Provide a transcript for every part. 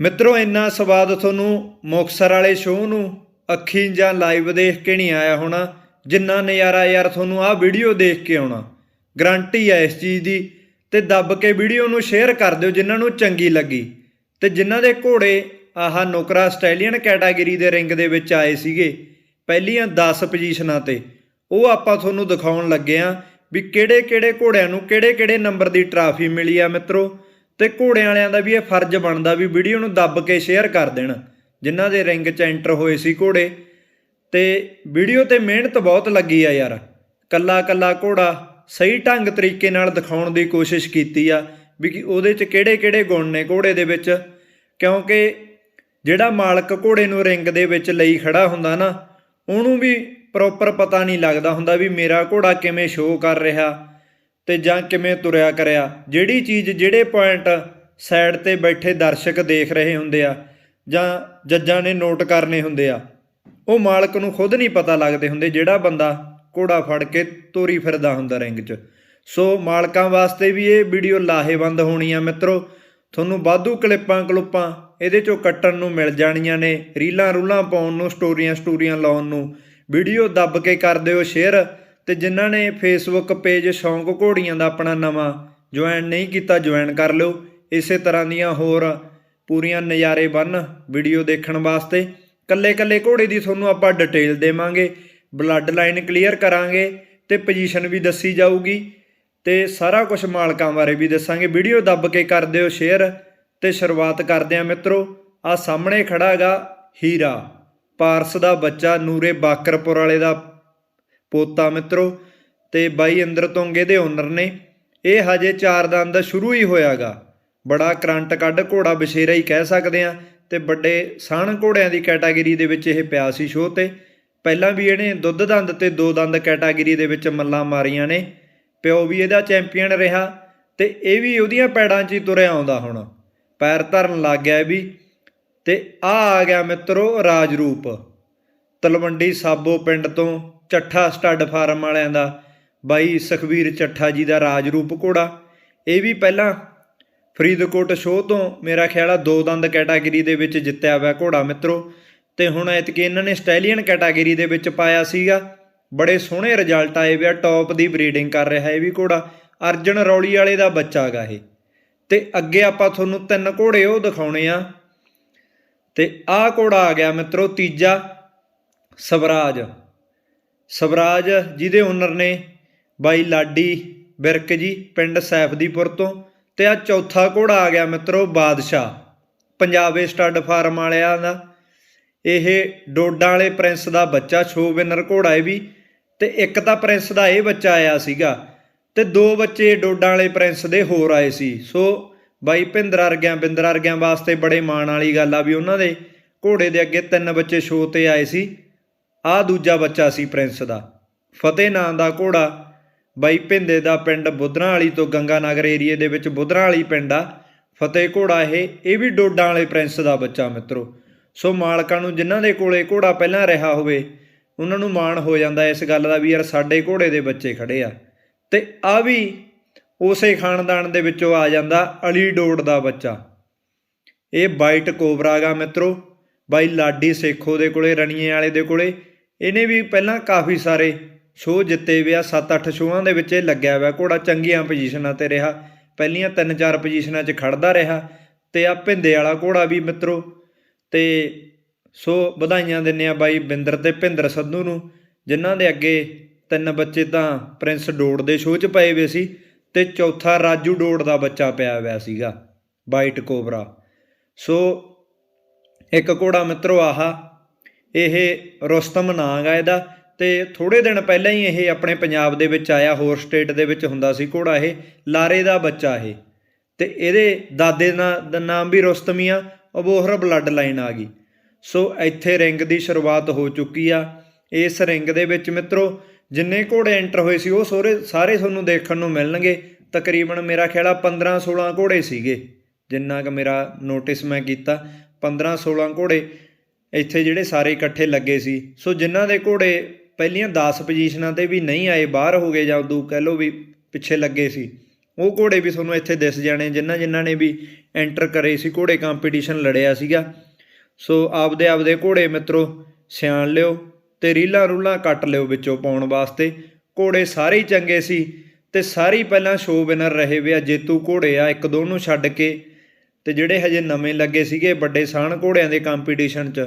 ਮਿੱਤਰੋ, ਇੰਨਾ ਸਵਾਦ ਤੁਹਾਨੂੰ ਮੁਕਸਰ ਵਾਲੇ ਸ਼ੋਅ ਨੂੰ, ਅੱਖੀਂ ਜਾਂ ਲਾਈਵ ਦੇਖ ਕੇ ਨਹੀਂ ਆਇਆ ਹੋਣਾ, ਜਿੰਨਾ ਨਜ਼ਾਰਾ ਯਾਰ ਤੁਹਾਨੂੰ ਆਹ ਵੀਡੀਓ ਦੇਖ ਕੇ ਆਉਣਾ। ਗਰੰਟੀ ਹੈ ਇਸ ਚੀਜ਼ ਦੀ, ਤੇ ਦੱਬ ਕੇ ਵੀਡੀਓ ਨੂੰ ਸ਼ੇਅਰ ਕਰ ਦਿਓ ਜਿਨ੍ਹਾਂ ਨੂੰ ਚੰਗੀ ਲੱਗੀ। ਤੇ ਜਿਨ੍ਹਾਂ ਦੇ ਘੋੜੇ ਆਹ ਨੁਕਰਾ ਆਸਟ੍ਰੇਲੀਅਨ ਕੈਟਾਗਰੀ ਦੇ ਰਿੰਗ ਦੇ ਵਿੱਚ ਆਏ ਸੀਗੇ, ਪਹਿਲੀਆਂ 10 ਪੋਜੀਸ਼ਨਾਂ ਤੇ, ਉਹ ਆਪਾਂ ਤੁਹਾਨੂੰ ਦਿਖਾਉਣ ਲੱਗੇ ਆ ਵੀ ਕਿਹੜੇ ਕਿਹੜੇ ਘੋੜਿਆਂ ਨੂੰ ਕਿਹੜੇ ਕਿਹੜੇ ਨੰਬਰ ਦੀ ਟਰਾਫੀ ਮਿਲੀ ਆ ਮਿੱਤਰੋ। ਤੇ ਘੋੜਿਆਂ ਵਾਲਿਆਂ ਦਾ ਵੀ ਇਹ ਫਰਜ਼ ਬਣਦਾ ਵੀ ਵੀਡੀਓ ਨੂੰ ਦੱਬ ਕੇ ਸ਼ੇਅਰ ਕਰ ਦੇਣ, ਜਿਨ੍ਹਾਂ ਦੇ ਰਿੰਗ 'ਚ ਐਂਟਰ ਹੋਏ ਸੀ ਘੋੜੇ। ਤੇ ਵੀਡੀਓ ਤੇ ਮਿਹਨਤ ਬਹੁਤ ਲੱਗੀ ਆ ਯਾਰ। ਕੱਲਾ ਕੱਲਾ ਘੋੜਾ ਸਹੀ ਢੰਗ ਤਰੀਕੇ ਨਾਲ ਦਿਖਾਉਣ ਦੀ ਕੋਸ਼ਿਸ਼ ਕੀਤੀ ਆ ਵੀ ਕਿ ਉਹਦੇ 'ਚ ਕਿਹੜੇ ਕਿਹੜੇ ਗੁਣ ਨੇ ਘੋੜੇ ਦੇ ਵਿੱਚ। ਕਿਉਂਕਿ ਜਿਹੜਾ ਮਾਲਕ ਘੋੜੇ ਨੂੰ ਰਿੰਗ ਦੇ ਵਿੱਚ ਲਈ ਖੜਾ ਹੁੰਦਾ ਨਾ, ਉਹਨੂੰ ਵੀ ਪ੍ਰੋਪਰ ਪਤਾ ਨਹੀਂ ਲੱਗਦਾ ਹੁੰਦਾ ਵੀ ਮੇਰਾ ਘੋੜਾ ਕਿਵੇਂ ਸ਼ੋਅ ਕਰ ਰਿਹਾ। ਤੇ ਜਾਂ ਕਿਵੇਂ ਤੁਰਿਆ ਕਰਿਆ, ਜਿਹੜੀ ਚੀਜ਼ ਜਿਹੜੇ ਪੁਆਇੰਟ ਸਾਈਡ ਤੇ ਬੈਠੇ ਦਰਸ਼ਕ ਦੇਖ ਰਹੇ ਹੁੰਦੇ ਆ, ਜਾਂ ਜੱਜਾਂ ਨੇ ਨੋਟ ਕਰਨੇ ਹੁੰਦੇ ਆ, ਉਹ ਮਾਲਕ ਨੂੰ ਖੁਦ ਨਹੀਂ ਪਤਾ ਲੱਗਦੇ ਹੁੰਦੇ ਜਿਹੜਾ ਬੰਦਾ ਘੋੜਾ ਫੜ ਕੇ ਤੋਰੀ ਫਿਰਦਾ ਹੁੰਦਾ ਰਿੰਗ 'ਚ। ਸੋ ਮਾਲਕਾਂ ਵਾਸਤੇ ਵੀ ਇਹ ਵੀਡੀਓ ਲਾਹੇਵੰਦ ਹੋਣੀ ਆ ਮਿੱਤਰੋ, ਤੁਹਾਨੂੰ ਵਾਧੂ ਕਲਿੱਪਾਂ ਕਲੁੱਪਾਂ ਇਹਦੇ ਚੋਂ ਕੱਟਣ ਨੂੰ ਮਿਲ ਜਾਣੀਆਂ ਨੇ, ਰੀਲਾਂ ਰੂਲਾਂ ਪਾਉਣ ਨੂੰ, ਸਟੋਰੀਆਂ ਸਟੋਰੀਆਂ ਲਾਉਣ ਨੂੰ ਵੀਡੀਓ ਦੱਬ ਕੇ ਕਰ ਦਿਓ ਸ਼ੇਅਰ ਤੇ ਜਿਨ੍ਹਾਂ ਨੇ ਫੇਸਬੁੱਕ ਪੇਜ ਸ਼ੌਂਕ ਘੋੜੀਆਂ ਦਾ ਆਪਣਾ ਨਵਾਂ ਜੁਆਇਨ ਨਹੀਂ ਕੀਤਾ ਜੁਆਇਨ ਕਰ ਲਿਓ। ਇਸੇ ਤਰ੍ਹਾਂ ਦੀਆਂ ਹੋਰ ਪੂਰੀਆਂ ਨਜ਼ਾਰੇ ਬੰਨ ਵੀਡੀਓ ਦੇਖਣ ਵਾਸਤੇ ਕੱਲੇ ਕੱਲੇ ਘੋੜੇ ਦੀ ਤੁਹਾਨੂੰ ਆਪਾਂ ਡਿਟੇਲ ਦੇਵਾਂਗੇ ਬਲੱਡ ਲਾਈਨ ਕਲੀਅਰ ਕਰਾਂਗੇ ਤੇ ਪੋਜੀਸ਼ਨ ਵੀ ਦੱਸੀ ਜਾਊਗੀ ਤੇ ਸਾਰਾ ਕੁਝ ਮਾਲਕਾਂ ਬਾਰੇ ਵੀ ਦੱਸਾਂਗੇ। ਵੀਡੀਓ ਦੱਬ ਕੇ ਕਰ ਦਿਓ ਸ਼ੇਅਰ ਤੇ ਸ਼ੁਰੂਆਤ ਕਰਦੇ ਆ ਮਿੱਤਰੋ। ਆ ਸਾਹਮਣੇ ਖੜਾ ਹੈਗਾ ਹੀਰਾ, ਪਾਰਸ ਦਾ ਬੱਚਾ ਨੂਰੇ ਬਾਕਰਪੁਰ ਵਾਲੇ ਦਾ ਪੋਤਾ ਮਿੱਤਰੋ, ਤੇ ਬਾਈ ਇੰਦਰ ਤੋਂਗੇ ਦੇ ਓਨਰ ਨੇ, ਇਹ ਹਜੇ ਚਾਰ ਦੰਦ ਸ਼ੁਰੂ ਹੀ ਹੋਇਆਗਾ। ਬੜਾ ਕਰੰਟ ਕੱਢ ਘੋੜਾ ਬਸ਼ੇਰਾ ਹੀ ਕਹਿ ਸਕਦੇ ਆ ਤੇ ਵੱਡੇ ਸਾਣ ਘੋੜਿਆਂ ਦੀ ਕੈਟਾਗਰੀ ਦੇ ਵਿੱਚ ਇਹ ਪਿਆ ਸੀ ਸ਼ੋਅ ਤੇ। ਪਹਿਲਾਂ ਵੀ ਇਹਨੇ ਦੁੱਧ ਦੰਦ ਤੇ ਦੋ ਦੰਦ ਕੈਟਾਗਰੀ ਦੇ ਵਿੱਚ ਮੱਲਾਂ ਮਾਰੀਆਂ ਨੇ। ਪਿਓ ਵੀ ਇਹਦਾ ਚੈਂਪੀਅਨ ਰਿਹਾ, ਤੇ ਇਹ ਵੀ ਉਹਦੀਆਂ ਪੈੜਾਂ 'ਚ ਹੀ ਤੁਰਿਆ ਆਉਂਦਾ ਹੁਣ। ਪੈਰ ਧਰਨ ਲੱਗ ਗਿਆ ਵੀ, ਤੇ ਆ ਆ ਗਿਆ ਮਿੱਤਰੋ ਰਾਜਰੂਪ। ਤਲਵੰਡੀ ਸਾਬੋ ਪਿੰਡ ਤੋਂ ਚੱਠਾ ਸਟੱਡ ਫਾਰਮ ਵਾਲਿਆਂ ਦਾ, ਬਾਈ ਸੁਖਵੀਰ ਚੱਠਾ ਜੀ ਦਾ ਰਾਜਰੂਪ ਘੋੜਾ। ਇਹ ਵੀ ਪਹਿਲਾਂ ਫਰੀਦਕੋਟ ਸ਼ੋਅ ਤੋਂ ਮੇਰਾ ਖਿਆਲ ਆ ਦੋ ਦੰਦ ਕੈਟਾਗਰੀ ਦੇ ਵਿੱਚ ਜਿੱਤਿਆ ਹੋਇਆ ਘੋੜਾ ਮਿੱਤਰੋ। ਤੇ ਹੁਣ ਐਤਕੀ ਇਹਨਾਂ ਨੇ ਸਟੈਲੀਅਨ ਕੈਟਾਗਰੀ ਦੇ ਵਿੱਚ ਪਾਇਆ ਸੀਗਾ। ਬੜੇ ਸੋਹਣੇ ਰਿਜ਼ਲਟ ਆਏ ਵਿਆ ਟੌਪ ਦੀ ਬਰੀਡਿੰਗ ਕਰ ਰਿਹਾ ਇਹ ਵੀ ਘੋੜਾ। ਅਰਜਨ ਰੌਲੀ ਵਾਲੇ ਦਾ ਬੱਚਾ ਗਾ ਇਹ। ਤੇ ਅੱਗੇ ਆਪਾਂ ਤੁਹਾਨੂੰ ਤਿੰਨ ਘੋੜੇ ਉਹ ਦਿਖਾਉਣੇ ਆ। ਤੇ ਆਹ ਘੋੜਾ ਆ ਗਿਆ ਮਿੱਤਰੋ, ਤੀਜਾ ਸਵਰਾਜ। ਸਵਰਾਜ ਜਿਹਦੇ ਓਨਰ ਨੇ ਬਾਈ ਲਾਡੀ ਬਿਰਕ ਜੀ ਪਿੰਡ ਸੈਫਦੀਪੁਰ ਤੋਂ ਤੇ ਆ ਚੌਥਾ ਘੋੜਾ ਆ ਗਿਆ ਮਿੱਤਰੋ ਬਾਦਸ਼ਾਹ, ਪੰਜਾਬੇ ਸਟੱਡ ਫਾਰਮ ਵਾਲਿਆਂ ਦਾ। ਇਹ ਡੋਡਾਂ ਵਾਲੇ ਪ੍ਰਿੰਸ ਦਾ ਬੱਚਾ ਸ਼ੋ ਵਿਨਰ ਘੋੜਾ ਇਹ ਵੀ। ਤੇ ਇੱਕ ਤਾਂ ਪ੍ਰਿੰਸ ਦਾ ਇਹ ਬੱਚਾ ਆਇਆ ਸੀਗਾ ਤੇ ਦੋ ਬੱਚੇ ਡੋਡਾਂ ਵਾਲੇ ਪ੍ਰਿੰਸ ਦੇ ਹੋਰ ਆਏ ਸੀ। ਸੋ ਬਾਈ ਭਿੰਦਰ ਅਰਗਿਆਂ ਬਿੰਦਰ ਅਰਗਿਆਂ ਵਾਸਤੇ ਬੜੇ ਮਾਣ ਵਾਲੀ ਗੱਲ ਆ ਵੀ ਉਹਨਾਂ ਦੇ ਘੋੜੇ ਦੇ ਅੱਗੇ ਤਿੰਨ ਬੱਚੇ ਸ਼ੋ ਤੇ ਆਏ ਸੀ। ਆਹ ਦੂਜਾ ਬੱਚਾ ਸੀ ਪ੍ਰਿੰਸ ਦਾ। ਫਤਿਹ ਨਾਂ ਦਾ ਘੋੜਾ ਬਾਈ ਭਿੰਦੇ ਦਾ ਪਿੰਡ ਬੁੱਧਰਾਂ ਵਾਲੀ ਤੋਂ ਗੰਗਾ ਨਗਰ ਏਰੀਏ ਦੇ ਵਿੱਚ ਬੁੱਧਰਾਂ ਵਾਲੀ ਪਿੰਡ ਆ। ਫਤਿਹ ਘੋੜਾ ਇਹ ਇਹ ਵੀ ਡੋਡਾਂ ਵਾਲੇ ਪ੍ਰਿੰਸ ਦਾ ਬੱਚਾ ਮਿੱਤਰੋ। ਸੋ ਮਾਲਕਾਂ ਨੂੰ ਜਿਨ੍ਹਾਂ ਦੇ ਕੋਲੇ ਘੋੜਾ ਪਹਿਲਾਂ ਰਿਹਾ ਹੋਵੇ, ਉਹਨਾਂ ਨੂੰ ਮਾਣ ਹੋ ਜਾਂਦਾ ਇਸ ਗੱਲ ਦਾ ਵੀ ਯਾਰ ਸਾਡੇ ਘੋੜੇ ਦੇ ਬੱਚੇ ਖੜੇ ਆ। ਤੇ ਆ ਵੀ ਉਸੇ ਖਾਨਦਾਨ ਦੇ ਵਿੱਚੋਂ ਆ ਜਾਂਦਾ ਅਲੀ ਡੋਡ ਦਾ ਬੱਚਾ। ਇਹ ਵਾਈਟ ਕੋਬਰਾ ਗਾ ਮਿੱਤਰੋ। ਬਾਈ ਲਾਡੀ ਸੇਖੋ ਦੇ ਕੋਲੇ, ਰਣੀਏ ਵਾਲੇ ਦੇ ਕੋਲੇ। ਇਹਨੇ ਵੀ ਪਹਿਲਾਂ ਕਾਫੀ ਸਾਰੇ ਸ਼ੋਅ ਜਿੱਤੇ ਵਿਆ 7-8 ਸ਼ੋਆਂ ਦੇ ਵਿੱਚ ਇਹ ਲੱਗਿਆ ਹੋਇਆ। ਘੋੜਾ ਚੰਗੀਆਂ ਪੋਜੀਸ਼ਨਾਂ ਤੇ ਰਿਹਾ। ਪਹਿਲੀਆਂ 3-4 ਪੋਜੀਸ਼ਨਾਂ 'ਚ ਖੜਦਾ ਰਿਹਾ। ਤੇ ਆ ਭਿੰਦੇ ਵਾਲਾ ਘੋੜਾ ਵੀ ਮਿੱਤਰੋ। ਤੇ ਸੋ ਵਧਾਈਆਂ ਦਿੰਨੇ ਆ ਬਾਈ ਬਿੰਦਰ ਤੇ ਭਿੰਦਰ ਸੰਧੂ ਨੂੰ, ਜਿਨ੍ਹਾਂ ਦੇ ਅੱਗੇ ਤਿੰਨ ਬੱਚੇ ਤਾਂ ਪ੍ਰਿੰਸ ਡੋੜ ਦੇ ਸ਼ੋਅ 'ਚ ਪਏ ਹੋਏ ਸੀ ਤੇ ਚੌਥਾ ਰਾਜੂ ਡੋੜ ਦਾ ਬੱਚਾ ਪਿਆ ਹੋਇਆ ਸੀਗਾ ਵਾਈਟ ਕੋਬਰਾ ਸੋ ਇੱਕ ਘੋੜਾ ਮਿੱਤਰੋ ਆਹਾ, ਇਹ ਰੁਸਤਮ ਨਾਂ ਗਾ ਇਹਦਾ ਤੇ ਥੋੜੇ ਦਿਨ ਪਹਿਲਾਂ ਹੀ ਇਹ ਆਪਣੇ ਪੰਜਾਬ ਦੇ ਵਿੱਚ ਆਇਆ, ਹੋਰ ਸਟੇਟ ਦੇ ਵਿੱਚ ਹੁੰਦਾ ਸੀ ਘੋੜਾ ਇਹ, ਲਾਰੇ ਦਾ ਬੱਚਾ ਇਹ। ਤੇ ਇਹਦੇ ਦਾਦੇ ਦਾ ਨਾਮ ਵੀ ਰੁਸਤਮ ਆ ਅਬੋਹਰ ਬਲੱਡ ਲਾਈਨ ਆ ਗਈ। ਸੋ ਇੱਥੇ ਰਿੰਗ ਦੀ ਸ਼ੁਰੂਆਤ ਹੋ ਚੁੱਕੀ ਆ। ਇਸ ਰਿੰਗ ਦੇ ਵਿੱਚ ਮਿੱਤਰੋ, ਜਿੰਨੇ ਘੋੜੇ ਐਂਟਰ ਹੋਏ ਸੀ, ਉਹ ਸਾਰੇ ਸਾਰੇ ਤੁਹਾਨੂੰ ਦੇਖਣ ਨੂੰ ਮਿਲਣਗੇ। ਤਕਰੀਬਨ ਮੇਰਾ ਖਿਆਲ ਆ 15 16 ਘੋੜੇ ਸੀਗੇ, ਜਿੰਨਾ ਕਿ ਮੇਰਾ ਨੋਟਿਸ ਮੈਂ ਕੀਤਾ। 15 16 ਘੋੜੇ ਇੱਥੇ ਜਿਹੜੇ ਸਾਰੇ ਇਕੱਠੇ ਲੱਗੇ ਸੀ। ਸੋ ਜਿਨ੍ਹਾਂ ਦੇ ਘੋੜੇ ਪਹਿਲੀਆਂ 10 ਪੋਜੀਸ਼ਨਾਂ ਤੇ ਵੀ ਨਹੀਂ ਆਏ, ਬਾਹਰ ਹੋ ਗਏ ਜਾਂ ਉਦੋਂ ਕਹਿ ਲਓ ਵੀ ਪਿੱਛੇ ਲੱਗੇ ਸੀ, ਉਹ ਘੋੜੇ ਵੀ ਤੁਹਾਨੂੰ ਇੱਥੇ ਦਿਸ ਜਾਣੇ, ਜਿਨ੍ਹਾਂ ਜਿਨ੍ਹਾਂ ਨੇ ਵੀ ਐਂਟਰ ਕਰੇ ਸੀ, ਘੋੜੇ ਕੰਪੀਟੀਸ਼ਨ ਲੜਿਆ ਸੀਗਾ। ਸੋ ਆਪਦੇ ਆਪਦੇ ਘੋੜੇ ਮਿੱਤਰੋ, ਸਿਆਣ ਲਿਓ ਤੇ ਰੀਲਾਂ ਰੂਲਾਂ ਕੱਟ ਲਿਓ ਵਿੱਚੋਂ ਪਾਉਣ ਵਾਸਤੇ। ਘੋੜੇ ਸਾਰੇ ਹੀ ਚੰਗੇ ਸੀ ਤੇ ਸਾਰੇ ਹੀ ਪਹਿਲਾਂ ਸ਼ੋਅ ਵਿਨਰ ਰਹੇ ਵੇ ਆ ਜੇਤੂ ਘੋੜੇ ਆ, ਇੱਕ ਦੋ ਨੂੰ ਛੱਡ ਕੇ ਤੇ ਜਿਹੜੇ ਹਜੇ ਨਵੇਂ ਲੱਗੇ ਸੀਗੇ ਵੱਡੇ ਸਾਣ ਘੋੜਿਆਂ ਦੇ ਕੰਪੀਟੀਸ਼ਨ 'ਚ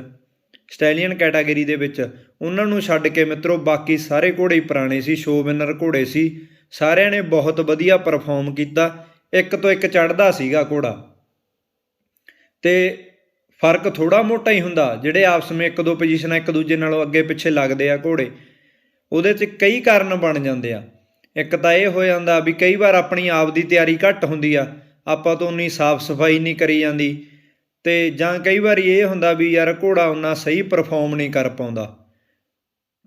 ਸਟੈਲੀਅਨ ਕੈਟਾਗਰੀ ਦੇ ਵਿੱਚ, ਉਹਨਾਂ ਨੂੰ ਛੱਡ ਕੇ ਮਿੱਤਰੋ ਬਾਕੀ ਸਾਰੇ ਘੋੜੇ ਹੀ ਪੁਰਾਣੇ ਸੀ ਸ਼ੋ ਵਿਨਰ ਘੋੜੇ ਸੀ। ਸਾਰਿਆਂ ਨੇ ਬਹੁਤ ਵਧੀਆ ਪਰਫਾਰਮ ਕੀਤਾ। ਇੱਕ ਤੋਂ ਇੱਕ ਚੜਦਾ ਸੀਗਾ ਘੋੜਾ। ਤੇ ਫ਼ਰਕ ਥੋੜਾ ਮੋਟਾ ਹੀ ਹੁੰਦਾ, ਜਿਹੜੇ ਆਪਸ ਵਿੱਚ ਇੱਕ ਦੋ ਪੋਜੀਸ਼ਨਾਂ ਇੱਕ ਦੂਜੇ ਨਾਲੋਂ ਅੱਗੇ ਪਿੱਛੇ ਲੱਗਦੇ ਆ ਘੋੜੇ। ਉਹਦੇ 'ਚ ਕਈ ਕਾਰਨ ਬਣ ਜਾਂਦੇ ਆ। ਇੱਕ ਤਾਂ ਇਹ ਹੋ ਜਾਂਦਾ ਵੀ ਕਈ ਵਾਰ ਆਪਣੀ ਆਪ ਦੀ ਤਿਆਰੀ ਘੱਟ ਹੁੰਦੀ ਆ ਆਪਾਂ ਤੋਂ ਉਨੀ ਸਾਫ਼ ਸਫ਼ਾਈ ਨਹੀਂ ਕਰੀ ਜਾਂਦੀ। ਤੇ ਜਾਂ ਕਈ ਵਾਰੀ ਇਹ ਹੁੰਦਾ ਵੀ ਯਾਰ ਘੋੜਾ ਉਹਨਾਂ ਸਹੀ ਪਰਫਾਰਮ ਨਹੀਂ ਕਰ ਪਾਉਂਦਾ।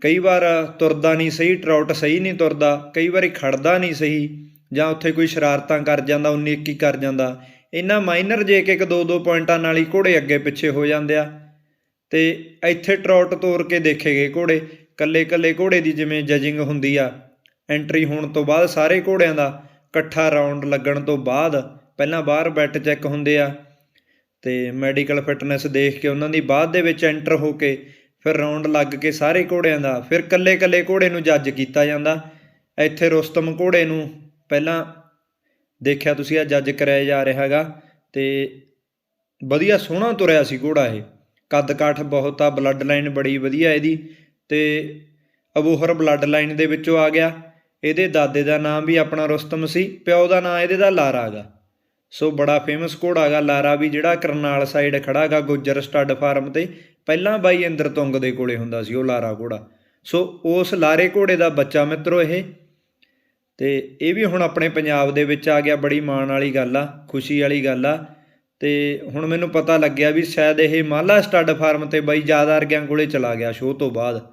ਕਈ ਵਾਰ ਤੁਰਦਾ ਨਹੀਂ ਸਹੀ ਟਰਾਊਟ ਸਹੀ ਨਹੀਂ ਤੁਰਦਾ, ਕਈ ਵਾਰੀ ਖੜਦਾ ਨਹੀਂ ਸਹੀ, ਜਾਂ ਉੱਥੇ ਕੋਈ ਸ਼ਰਾਰਤਾਂ ਕਰ ਜਾਂਦਾ, ਉਨੀ ਇੱਕ ਹੀ ਕਰ ਜਾਂਦਾ। ਇਹਨਾਂ ਮਾਈਨਰ ਜੇ ਕਿ ਇੱਕ ਦੋ ਦੋ ਪੁਆਇੰਟਾਂ ਨਾਲ ਹੀ ਘੋੜੇ ਅੱਗੇ ਪਿੱਛੇ ਹੋ ਜਾਂਦੇ ਆ। ਤੇ ਇੱਥੇ ਟਰਾਊਟ ਤੋਰ ਕੇ ਦੇਖੇ ਗਏ ਘੋੜੇ ਕੱਲੇ ਕੱਲੇ ਘੋੜੇ ਦੀ ਜਿਵੇਂ ਜਜਿੰਗ ਹੁੰਦੀ ਆ। ਐਂਟਰੀ ਹੋਣ ਤੋਂ ਬਾਅਦ ਸਾਰੇ ਘੋੜਿਆਂ ਦਾ ਇਕੱਠਾ ਰਾਉਂਡ ਲੱਗਣ ਤੋਂ ਬਾਅਦ ਪਹਿਲਾਂ ਬਾਹਰ ਬੈਟ ਚੈੱਕ ਹੁੰਦੇ ਆ ਤੇ ਮੈਡੀਕਲ ਫਿਟਨੈਸ ਦੇਖ ਕੇ ਉਹਨਾਂ ਦੀ ਬਾਅਦ ਦੇ ਵਿੱਚ ਐਂਟਰ ਹੋ ਕੇ ਫਿਰ ਰਾਉਂਡ ਲੱਗ ਕੇ ਸਾਰੇ ਘੋੜਿਆਂ ਦਾ ਫਿਰ ਕੱਲੇ ਕੱਲੇ ਘੋੜੇ ਨੂੰ ਜੱਜ ਕੀਤਾ ਜਾਂਦਾ। ਇੱਥੇ ਰੁਸਤਮ ਘੋੜੇ ਨੂੰ ਪਹਿਲਾਂ ਦੇਖਿਆ ਤੁਸੀਂ ਆ ਜੱਜ ਕਰਿਆ ਜਾ ਰਿਹਾ ਹੈਗਾ ਤੇ ਵਧੀਆ ਸੋਹਣਾ ਤੁਰਿਆ ਸੀ ਘੋੜਾ ਇਹ। ਕੱਦ ਕਾਠ ਬਹੁਤ ਆ ਬਲੱਡ ਲਾਈਨ ਬੜੀ ਵਧੀਆ ਇਹਦੀ ਤੇ ਅਬੂਹਰ ਬਲੱਡ ਲਾਈਨ ਦੇ ਵਿੱਚੋਂ ਆ ਗਿਆ। ਇਹਦੇ ਦਾਦੇ ਦਾ ਨਾਮ ਵੀ ਆਪਣਾ ਰੁਸਤਮ ਸੀ, ਪਿਓ ਦਾ ਨਾਮ ਇਹਦੇ ਦਾ ਲਾਰਾ ਗਾ। ਸੋ ਬੜਾ ਫੇਮਸ ਘੋੜਾ ਗਾ, ਲਾਰਾ ਵੀ ਜਿਹੜਾ ਕਰਨਾਲ ਸਾਈਡ ਖੜਾ ਗਾ, ਗੁੱਜਰ ਸਟੱਡ ਫਾਰਮ ਤੇ। ਪਹਿਲਾਂ ਬਾਈ ਇੰਦਰ ਤੁੰਗ ਦੇ ਕੋਲੇ ਹੁੰਦਾ ਸੀ ਉਹ ਲਾਰਾ ਘੋੜਾ। ਸੋ ਉਸ ਲਾਰੇ ਘੋੜੇ ਦਾ ਬੱਚਾ ਮਿੱਤਰੋ ਇਹ। ਤੇ ਇਹ ਵੀ ਹੁਣ ਆਪਣੇ ਪੰਜਾਬ ਦੇ ਵਿੱਚ ਆ ਗਿਆ, ਬੜੀ ਮਾਣ ਵਾਲੀ ਗੱਲ ਆ, ਖੁਸ਼ੀ ਵਾਲੀ ਗੱਲ ਆ। ਤੇ ਹੁਣ ਮੈਨੂੰ ਪਤਾ ਲੱਗਿਆ ਵੀ ਸ਼ਾਇਦ ਇਹ ਮਾਲਾ ਸਟੱਡ ਫਾਰਮ ਤੇ ਬਾਈ ਜ਼ਿਆਦਾ ਅਰਗਿਆਂ ਕੋਲੇ ਚਲਾ ਗਿਆ ਸ਼ੋਅ ਤੋਂ ਬਾਅਦ।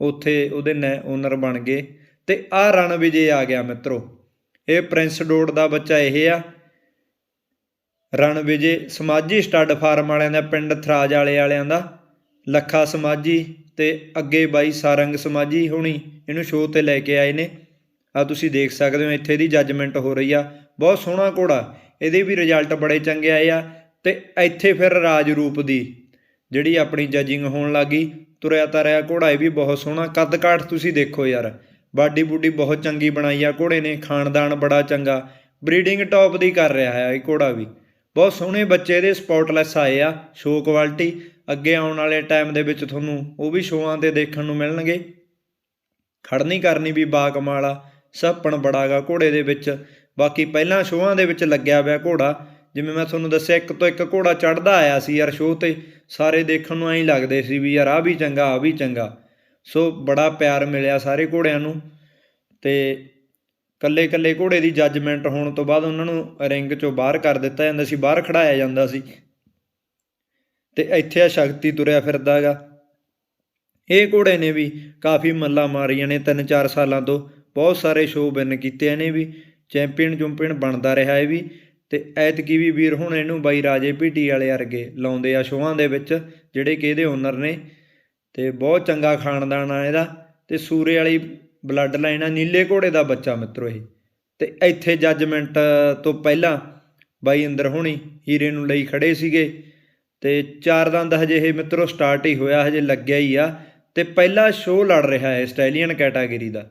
ਉੱਥੇ ਉਹਦੇ ਨੇ ਓਨਰ ਬਣ ਗਏ। ਤੇ ਆ ਰਣ ਵਿਜੇ ਆ ਗਿਆ ਮਿੱਤਰੋ। ਇਹ ਪ੍ਰਿੰਸ ਡੋਡ ਦਾ ਬੱਚਾ ਇਹ ਆ। ਰਣ ਵਿਜੇ ਸਮਾਜੀ ਸਟੱਡ ਫਾਰਮ ਵਾਲਿਆਂ ਦਾ, ਪਿੰਡ ਥਰਾਜ ਵਾਲੇ ਵਾਲਿਆਂ ਦਾ, ਲੱਖਾ ਸਮਾਜੀ ਤੇ ਅੱਗੇ ਬਾਈ ਸਾਰੰਗ ਸਮਾਜੀ ਹੋਣੀ ਇਹਨੂੰ ਸ਼ੋਅ ਤੇ ਲੈ ਕੇ ਆਏ ਨੇ। ਆ ਤੁਸੀਂ ਦੇਖ ਸਕਦੇ ਹੋ, ਇੱਥੇ ਦੀ ਜੱਜਮੈਂਟ ਹੋ ਰਹੀ ਆ। ਬਹੁਤ ਸੋਹਣਾ ਘੋੜਾ, ਇਹਦੇ ਵੀ ਰਿਜ਼ਲਟ ਬੜੇ ਚੰਗੇ ਆਏ ਆ ਤੇ ਇੱਥੇ ਫਿਰ ਰਾਜ ਰੂਪ ਦੀ ਜਿਹੜੀ ਆਪਣੀ ਜੱਜਿੰਗ ਹੋਣ ਲੱਗੀ, ਤੁਰਿਆ ਤਰਿਆ ਘੋੜਾ ਇਹ ਵੀ ਬਹੁਤ ਸੋਹਣਾ। ਕੱਦ ਕਾਠ ਤੁਸੀਂ ਦੇਖੋ ਯਾਰ ਬਾਡੀ ਬੂਡੀ ਬਹੁਤ ਚੰਗੀ ਬਣਾਈ ਆ। ਘੋੜੇ ਨੇ, ਖਾਨਦਾਨ ਬੜਾ ਚੰਗਾ ਬਰੀਡਿੰਗ ਟੌਪ ਦੀ ਕਰ ਰਿਹਾ ਹੈ ਇਹ ਘੋੜਾ ਵੀ। ਬਹੁਤ ਸੋਹਣੇ ਬੱਚੇ ਦੇ ਸਪੌਟਲੈਸ ਆਏ ਆ ਸ਼ੋ ਕੁਆਲਿਟੀ ਅੱਗੇ ਆਉਣ ਵਾਲੇ ਟਾਈਮ ਦੇ ਵਿੱਚ ਤੁਹਾਨੂੰ ਉਹ ਵੀ ਸ਼ੋਆਂ ਤੇ ਦੇਖਣ ਨੂੰ ਮਿਲਣਗੇ। ਖੜਨੀ ਕਰਨੀ ਵੀ ਬਾ ਕਮਾਲ ਆ, ਸੱਪਣ ਬੜਾਗਾ ਘੋੜੇ ਦੇ ਵਿੱਚ। ਬਾਕੀ ਪਹਿਲਾਂ ਸ਼ੋਆਂ ਦੇ ਵਿੱਚ ਲੱਗਿਆ ਹੋਇਆ ਘੋੜਾ, ਜਿਵੇਂ ਮੈਂ ਤੁਹਾਨੂੰ ਦੱਸਿਆ, ਇੱਕ ਤੋਂ ਇੱਕ ਘੋੜਾ ਚੜਦਾ ਆਇਆ ਸੀ ਯਾਰ ਸ਼ੋਅ ਤੇ। ਸਾਰੇ ਦੇਖਣ ਨੂੰ ਐਂ ਲੱਗਦੇ ਸੀ ਵੀ ਯਾਰ ਆ ਵੀ ਚੰਗਾ ਆ ਵੀ ਚੰਗਾ। ਸੋ ਬੜਾ ਪਿਆਰ ਮਿਲਿਆ ਸਾਰੇ ਘੋੜਿਆਂ ਨੂੰ। ਤੇ ਕੱਲੇ ਕੱਲੇ ਘੋੜੇ ਦੀ ਜੱਜਮੈਂਟ ਹੋਣ ਤੋਂ ਬਾਅਦ ਉਹਨਾਂ ਨੂੰ ਰਿੰਗ ਚੋਂ ਬਾਹਰ ਕਰ ਦਿੱਤਾ ਜਾਂਦਾ ਸੀ, ਬਾਹਰ ਖੜਾਇਆ ਜਾਂਦਾ ਸੀ। ਤੇ ਇੱਥੇ ਆ ਸ਼ਕਤੀ ਤੁਰਿਆ ਫਿਰਦਾਗਾ ਇਹ ਘੋੜੇ ਨੇ ਵੀ ਕਾਫੀ ਮੱਲਾ ਮਾਰੀਆਂ ਨੇ 3-4 ਸਾਲਾਂ ਤੋਂ। ਬਹੁਤ ਸਾਰੇ ਸ਼ੋਅ ਵਿਨ ਕੀਤੇ ਇਹਨੇ ਵੀ। ਚੈਂਪੀਅਨ ਚੁੰਪੀਅਨ ਬਣਦਾ ਰਿਹਾ ਇਹ ਵੀ। ਤੇ ਐਤਕੀ ਵੀ ਵੀਰ ਹੁਣ ਇਹਨੂੰ ਬਾਈ ਰਾਜੇ ਪੀਟੀ ਵਾਲੇ ਵਰਗੇ ਲਾਉਂਦੇ ਆ ਸ਼ੋਆਂ ਦੇ ਵਿੱਚ, ਜਿਹੜੇ ਕਿ ਇਹਦੇ ਓਨਰ ਨੇ। ਤੇ ਬਹੁਤ ਚੰਗਾ ਖਾਨਦਾਨ ਆ ਇਹਦਾ। ਤੇ ਸੂਰੇ ਵਾਲੀ ਬਲੱਡ ਲਾਈਨ ਆ, ਨੀਲੇ ਘੋੜੇ ਦਾ ਬੱਚਾ ਮਿੱਤਰੋ ਇਹ। ਤੇ ਇੱਥੇ ਜੱਜਮੈਂਟ ਤੋਂ ਪਹਿਲਾਂ ਬਾਈ ਅੰਦਰ ਹੋਣੀ ਹੀਰੇ ਨੂੰ ਲਈ ਖੜੇ ਸੀਗੇ। ਤੇ ਚਾਰ ਦੰਦ ਹਜੇ ਇਹ ਮਿੱਤਰੋ ਸਟਾਰਟ ਹੀ ਹੋਇਆ, ਹਜੇ ਲੱਗਿਆ ਹੀ ਆ। ਤੇ ਪਹਿਲਾ ਸ਼ੋਅ ਲੜ ਰਿਹਾ ਹੈ ਸਟੈਲੀਅਨ ਕੈਟਾਗਰੀ ਦਾ।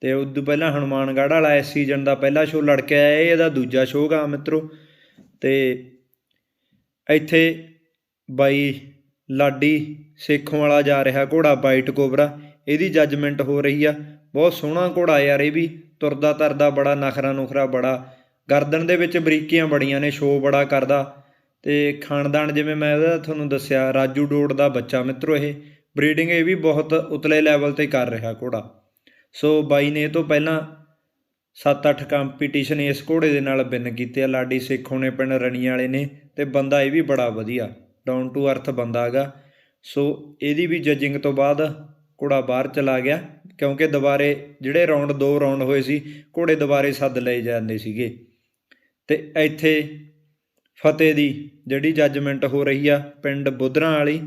ਤੇ ਉਦੋਂ ਪਹਿਲਾਂ ਹਨੂਮਾਨਗੜ੍ਹ ਵਾਲਾ ਇਸ ਸੀਜ਼ਨ ਦਾ ਪਹਿਲਾ ਸ਼ੋਅ ਲੜ ਕੇ ਆਇਆ ਇਹ ਇਹਦਾ ਦੂਜਾ ਸ਼ੋਅ ਗਾ ਮਿੱਤਰੋ। ਤੇ ਇੱਥੇ ਬਾਈ ਲਾਡੀ ਸੇਖੋਂ ਵਾਲਾ ਜਾ ਰਿਹਾ ਘੋੜਾ ਵਾਈਟ ਕੋਬਰਾ ਇਹਦੀ ਜੱਜਮੈਂਟ ਹੋ ਰਹੀ ਆ। ਬਹੁਤ ਸੋਹਣਾ ਘੋੜਾ ਯਾਰ ਇਹ ਵੀ। ਤੁਰਦਾ ਤਰਦਾ ਬੜਾ, ਨਖਰਾ ਨੁਖਰਾ ਬੜਾ। ਗਰਦਨ ਦੇ ਵਿੱਚ ਬਰੀਕੀਆਂ ਬੜੀਆਂ ਨੇ ਸ਼ੋਅ ਬੜਾ ਕਰਦਾ। ਤੇ ਖਾਨਦਾਨ ਜਿਵੇਂ ਮੈਂ ਇਹਦਾ ਤੁਹਾਨੂੰ ਦੱਸਿਆ, ਰਾਜੂ ਡੋੜ ਦਾ ਬੱਚਾ ਮਿੱਤਰੋ ਇਹ। ਬਰੀਡਿੰਗ ਇਹ ਵੀ ਬਹੁਤ ਉਤਲੇ ਲੈਵਲ ਤੇ ਕਰ ਰਿਹਾ ਘੋੜਾ। ਸੋ ਬਾਈ ਨੇ ਇਹ ਤੋਂ ਪਹਿਲਾਂ 7-8 ਕੰਪੀਟੀਸ਼ਨ ਇਸ ਘੋੜੇ ਦੇ ਨਾਲ ਵਿਨ ਕੀਤੇ ਆ। ਲਾਡੀ ਸੇਖੋਂ ਨੇ, ਪਿੰਡ ਰਣੀਆਂ ਵਾਲੇ ਨੇ ਤੇ ਬੰਦਾ ਇਹ ਵੀ ਬੜਾ ਵਧੀਆ। ਡਾਊਨ ਟੂ ਅਰਥ ਬੰਦਾ ਹੈਗਾ। ਸੋ ਇਹਦੀ ਵੀ ਜੱਜਿੰਗ ਤੋਂ ਬਾਅਦ ਘੋੜਾ ਬਾਹਰ ਚਲਾ ਗਿਆ, ਕਿਉਂਕਿ ਦੁਬਾਰੇ ਜਿਹੜੇ ਰਾਉਂਡ ਦੋ ਰਾਉਂਡ ਹੋਏ ਸੀ, ਘੋੜੇ ਦੁਬਾਰੇ ਸੱਦ ਲਏ ਜਾਂਦੇ ਸੀਗੇ। ਤੇ ਇੱਥੇ ਫਤਿਹ ਦੀ ਜਿਹੜੀ ਜੱਜਮੈਂਟ ਹੋ ਰਹੀ ਆ ਪਿੰਡ ਬੁੱਧਰਾਂ ਵਾਲੀ,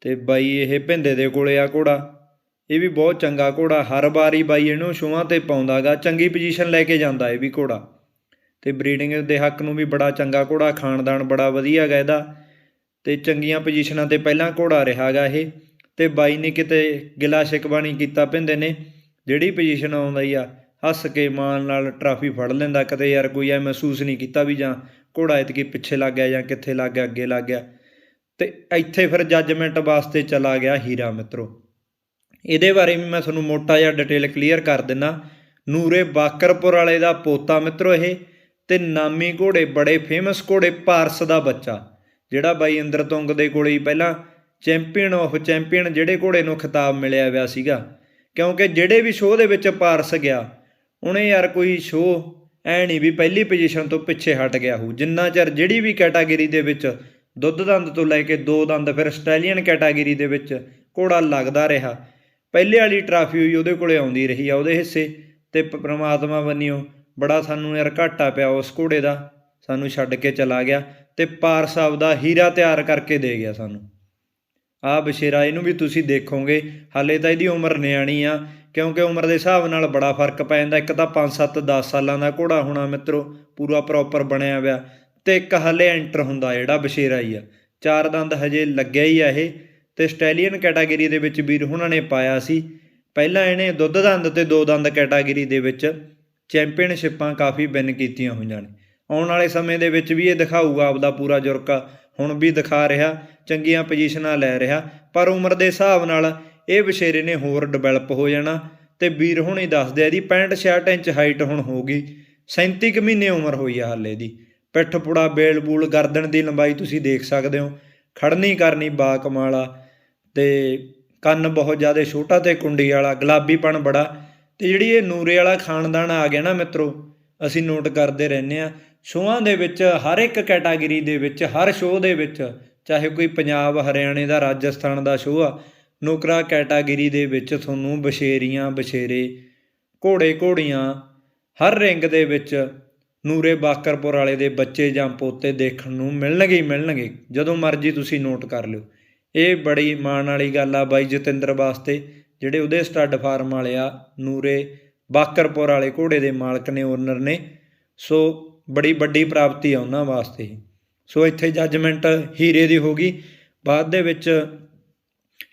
ਤੇ ਬਾਈ ਇਹ ਭਿੰਦੇ ਦੇ ਕੋਲੇ ਆ ਘੋੜਾ। ਇਹ ਵੀ ਬਹੁਤ ਚੰਗਾ ਘੋੜਾ, ਹਰ ਵਾਰੀ ਬਾਈ ਇਹਨੂੰ ਸ਼ੋਆਂ ਤੇ ਪਾਉਂਦਾਗਾ, ਚੰਗੀ ਪੋਜੀਸ਼ਨ ਲੈ ਕੇ ਜਾਂਦਾ ਇਹ ਵੀ ਘੋੜਾ। ਤੇ ਬਰੀਡਿੰਗ ਦੇ ਹੱਕ ਨੂੰ ਵੀ ਬੜਾ ਚੰਗਾ ਘੋੜਾ, ਖਾਨਦਾਨ ਬੜਾ ਵਧੀਆ ਗਾ ਇਹਦਾ। ਤੇ ਚੰਗੀਆਂ ਪੋਜੀਸ਼ਨਾਂ ਤੇ ਪਹਿਲਾਂ ਘੋੜਾ ਰਿਹਾਗਾ ਇਹ। ਅਤੇ ਬਾਈ ਨੇ ਕਿਤੇ ਗਿਲਾ ਸ਼ਿਕਵਾ ਨਹੀਂ ਕੀਤਾ, ਪਿੰਦੇ ਨੇ ਜਿਹੜੀ ਪੋਜੀਸ਼ਨ ਆਉਂਦੀ ਆ, ਹੱਸ ਕੇ ਮਾਣ ਨਾਲ ਟਰਾਫੀ ਫੜ ਲੈਂਦਾ, ਕਦੇ ਯਾਰ ਕੋਈ ਐ ਮਹਿਸੂਸ ਨਹੀਂ ਕੀਤਾ ਵੀ ਜਾਂ ਘੋੜਾ ਇਤਕੀ ਪਿੱਛੇ ਲੱਗ ਗਿਆ ਜਾਂ ਕਿੱਥੇ ਲੱਗ ਗਿਆ, ਅੱਗੇ ਲੱਗ ਗਿਆ। ਤੇ ਇੱਥੇ ਫਿਰ ਜੱਜਮੈਂਟ ਵਾਸਤੇ ਚਲਾ ਗਿਆ ਹੀਰਾ ਮਿੱਤਰੋ। ਇਹਦੇ ਬਾਰੇ ਵੀ ਮੈਂ ਤੁਹਾਨੂੰ ਮੋਟਾ ਜਿਹਾ ਡਿਟੇਲ ਕਲੀਅਰ ਕਰ ਦਿੰਨਾ। ਨੂਰੇ ਬਾਕਰਪੁਰ ਵਾਲੇ ਦਾ ਪੋਤਾ ਮਿੱਤਰੋ ਇਹ, ਤੇ ਨਾਮੀ ਘੋੜੇ, ਬੜੇ ਫੇਮਸ ਘੋੜੇ ਪਾਰਸ ਦਾ ਬੱਚਾ, ਜਿਹੜਾ ਬਾਈ ਇੰਦਰ ਤੁੰਗ ਦੇ ਕੋਲੇ ਹੀ ਪਹਿਲਾਂ ਚੈਂਪੀਅਨ ਆਫ ਚੈਂਪੀਅਨ ਜਿਹੜੇ ਘੋੜੇ ਨੂੰ ਖਿਤਾਬ ਮਿਲਿਆ ਹੋਇਆ ਸੀਗਾ। ਕਿਉਂਕਿ ਜਿਹੜੇ ਵੀ ਸ਼ੋਅ ਦੇ ਵਿੱਚ ਪਾਰਸ ਗਿਆ, ਉਹਨੇ ਯਾਰ ਕੋਈ ਸ਼ੋਅ ਐ ਨਹੀਂ ਵੀ ਪਹਿਲੀ ਪੋਜੀਸ਼ਨ ਤੋਂ ਪਿੱਛੇ ਹਟ ਗਿਆ ਹੋ ਜਿੰਨਾ ਚਿਰ ਜਿਹੜੀ ਵੀ ਕੈਟਾਗਰੀ ਦੇ ਵਿੱਚ ਦੁੱਧ ਦੰਦ ਤੋਂ ਲੈ ਕੇ ਦੋ ਦੰਦ, ਫਿਰ ਸਟੈਲੀਅਨ ਕੈਟਾਗਰੀ ਦੇ ਵਿੱਚ ਘੋੜਾ ਲੱਗਦਾ ਰਿਹਾ, ਪਹਿਲੇ ਵਾਲੀ ਟਰਾਫੀ ਹੋਈ ਉਹਦੇ ਕੋਲੇ ਆਉਂਦੀ ਰਹੀ ਆ ਉਹਦੇ ਹਿੱਸੇ। ਤੇ ਪ- ਪ੍ਰਮਾਤਮਾ ਬੰਨਿਓ, ਬੜਾ ਸਾਨੂੰ ਯਾਰ ਘਾਟਾ ਪਿਆ ਉਸ ਘੋੜੇ ਦਾ, ਸਾਨੂੰ ਛੱਡ ਕੇ ਚਲਾ ਗਿਆ ਤੇ ਪਾਰ ਸਾਹਿਬ ਦਾ ਹੀਰਾ ਤਿਆਰ ਕਰਕੇ ਦੇ ਗਿਆ ਸਾਨੂੰ। ਆ ਬਸ਼ੇਰਾ ਇਹਨੂੰ ਵੀ ਤੁਸੀਂ ਦੇਖੋਗੇ, ਹਾਲੇ ਤਾਂ ਇਹਦੀ ਉਮਰ ਨਿਆਣੀ ਆ, ਕਿਉਂਕਿ ਉਮਰ ਦੇ ਹਿਸਾਬ ਨਾਲ ਬੜਾ ਫ਼ਰਕ ਪੈ ਜਾਂਦਾ, ਇੱਕ ਤਾਂ 5 7 10 ਸਾਲਾਂ ਦਾ ਘੋੜਾ ਹੋਣਾ ਮਿੱਤਰੋ, ਪੂਰਾ ਪ੍ਰੋਪਰ ਬਣਿਆ ਹੋਇਆ ਤੇ ਇੱਕ ਹਾਲੇ ਐਂਟਰ ਹੁੰਦਾ ਜਿਹੜਾ ਬਸ਼ੇਰਾ ਹੀ ਆ। ਚਾਰ ਦੰਦ ਹਜੇ ਲੱਗਿਆ ਹੀ ਆ ਇਹ ਤੇ ਸਟੈਲੀਅਨ ਕੈਟਾਗਰੀ ਦੇ ਵਿੱਚ ਵੀਰ ਹੁਣਾਂ ਨੇ ਪਾਇਆ ਸੀ। ਪਹਿਲਾਂ ਇਹਨੇ ਦੁੱਧ ਦੰਦ ਤੇ ਦੋ ਦੰਦ ਕੈਟਾਗਰੀ ਦੇ ਵਿੱਚ ਚੈਂਪੀਅਨਸ਼ਿਪਾਂ ਕਾਫੀ ਵਿਨ ਕੀਤੀਆਂ ਹੋਈਆਂ ਨੇ। ਆਉਣ ਵਾਲੇ ਸਮੇਂ ਦੇ ਵਿੱਚ ਵੀ ਇਹ ਦਿਖਾਊਗਾ ਆਪਦਾ ਪੂਰਾ ਜੁਰਕਾ। ਹੁਣ ਵੀ ਦਿਖਾ ਰਿਹਾ, ਚੰਗੀਆਂ ਪੋਜੀਸ਼ਨਾਂ ਲੈ ਰਿਹਾ, ਪਰ ਉਮਰ ਦੇ ਹਿਸਾਬ ਨਾਲ ਇਹ ਵਿਸ਼ੇਰੇ ਨੇ ਹੋਰ ਡਿਵੈਲਪ ਹੋ ਜਾਣਾ ਤੇ ਵੀਰ ਹੁਣੀ ਦੱਸਦੇ ਆ ਇਹਦੀ 65 66 ਇੰਚ ਹਾਈਟ ਹੁਣ ਹੋਊਗੀ 37 ਕੁ ਮਹੀਨੇ ਉਮਰ ਹੋਈ ਆ ਹਾਲੇ ਦੀ। ਪਿੱਠ ਪੁੜਾ, ਬੇਲ ਬੂਲ, ਗਰਦਨ ਦੀ ਲੰਬਾਈ ਤੁਸੀਂ ਦੇਖ ਸਕਦੇ ਹੋ, ਖੜਨੀ ਕਰਨੀ ਬਾ ਕਮਾਲਾ ਤੇ ਕੰਨ ਬਹੁਤ ਜ਼ਿਆਦਾ ਛੋਟਾ ਤੇ ਕੁੰਡੀ ਵਾਲਾ, ਗੁਲਾਬੀਪਣ ਬੜਾ ਤੇ ਜਿਹੜੀ ਇਹ ਨੂਰੇ ਵਾਲਾ ਖਾਨਦਾਨ ਆ ਗਿਆ ਨਾ ਮਿੱਤਰੋ, ਅਸੀਂ ਨੋਟ ਕਰਦੇ ਰਹਿੰਦੇ ਆ ਸ਼ੋਆਂ ਦੇ ਵਿੱਚ, ਹਰ ਇੱਕ ਕੈਟਾਗਰੀ ਦੇ ਵਿੱਚ, ਹਰ ਸ਼ੋਅ ਦੇ ਵਿੱਚ, ਚਾਹੇ ਕੋਈ ਪੰਜਾਬ, ਹਰਿਆਣੇ ਦਾ, ਰਾਜਸਥਾਨ ਦਾ ਸ਼ੋਅ ਆ, ਨੌਕਰਾ ਕੈਟਾਗਰੀ ਦੇ ਵਿੱਚ ਤੁਹਾਨੂੰ ਬਸ਼ੇਰੀਆਂ, ਬਸ਼ੇਰੇ, ਘੋੜੇ ਘੋੜੀਆਂ, ਹਰ ਰਿੰਗ ਦੇ ਵਿੱਚ ਨੂਰੇ ਬਾਕਰਪੁਰ ਵਾਲੇ ਦੇ ਬੱਚੇ ਜਾਂ ਪੋਤੇ ਦੇਖਣ ਨੂੰ ਮਿਲਣਗੇ ਹੀ ਮਿਲਣਗੇ, ਜਦੋਂ ਮਰਜ਼ੀ ਤੁਸੀਂ ਨੋਟ ਕਰ ਲਿਓ। ਇਹ ਬੜੀ ਮਾਣ ਵਾਲੀ ਗੱਲ ਆ ਬਾਈ ਜਤਿੰਦਰ ਵਾਸਤੇ, ਜਿਹੜੇ ਉਹਦੇ ਸਟੱਡ ਫਾਰਮ ਵਾਲੇ ਆ, ਨੂਰੇ ਬਾਕਰਪੁਰ ਵਾਲੇ ਘੋੜੇ ਦੇ ਮਾਲਕ ਨੇ ਓਨਰ ਨੇ। ਸੋ ਬੜੀ ਵੱਡੀ ਪ੍ਰਾਪਤੀ ਆ ਉਹਨਾਂ ਵਾਸਤੇ। ਸੋ ਇੱਥੇ ਜੱਜਮੈਂਟ ਹੀਰੇ ਦੀ ਹੋ ਗਈ। ਬਾਅਦ ਦੇ ਵਿੱਚ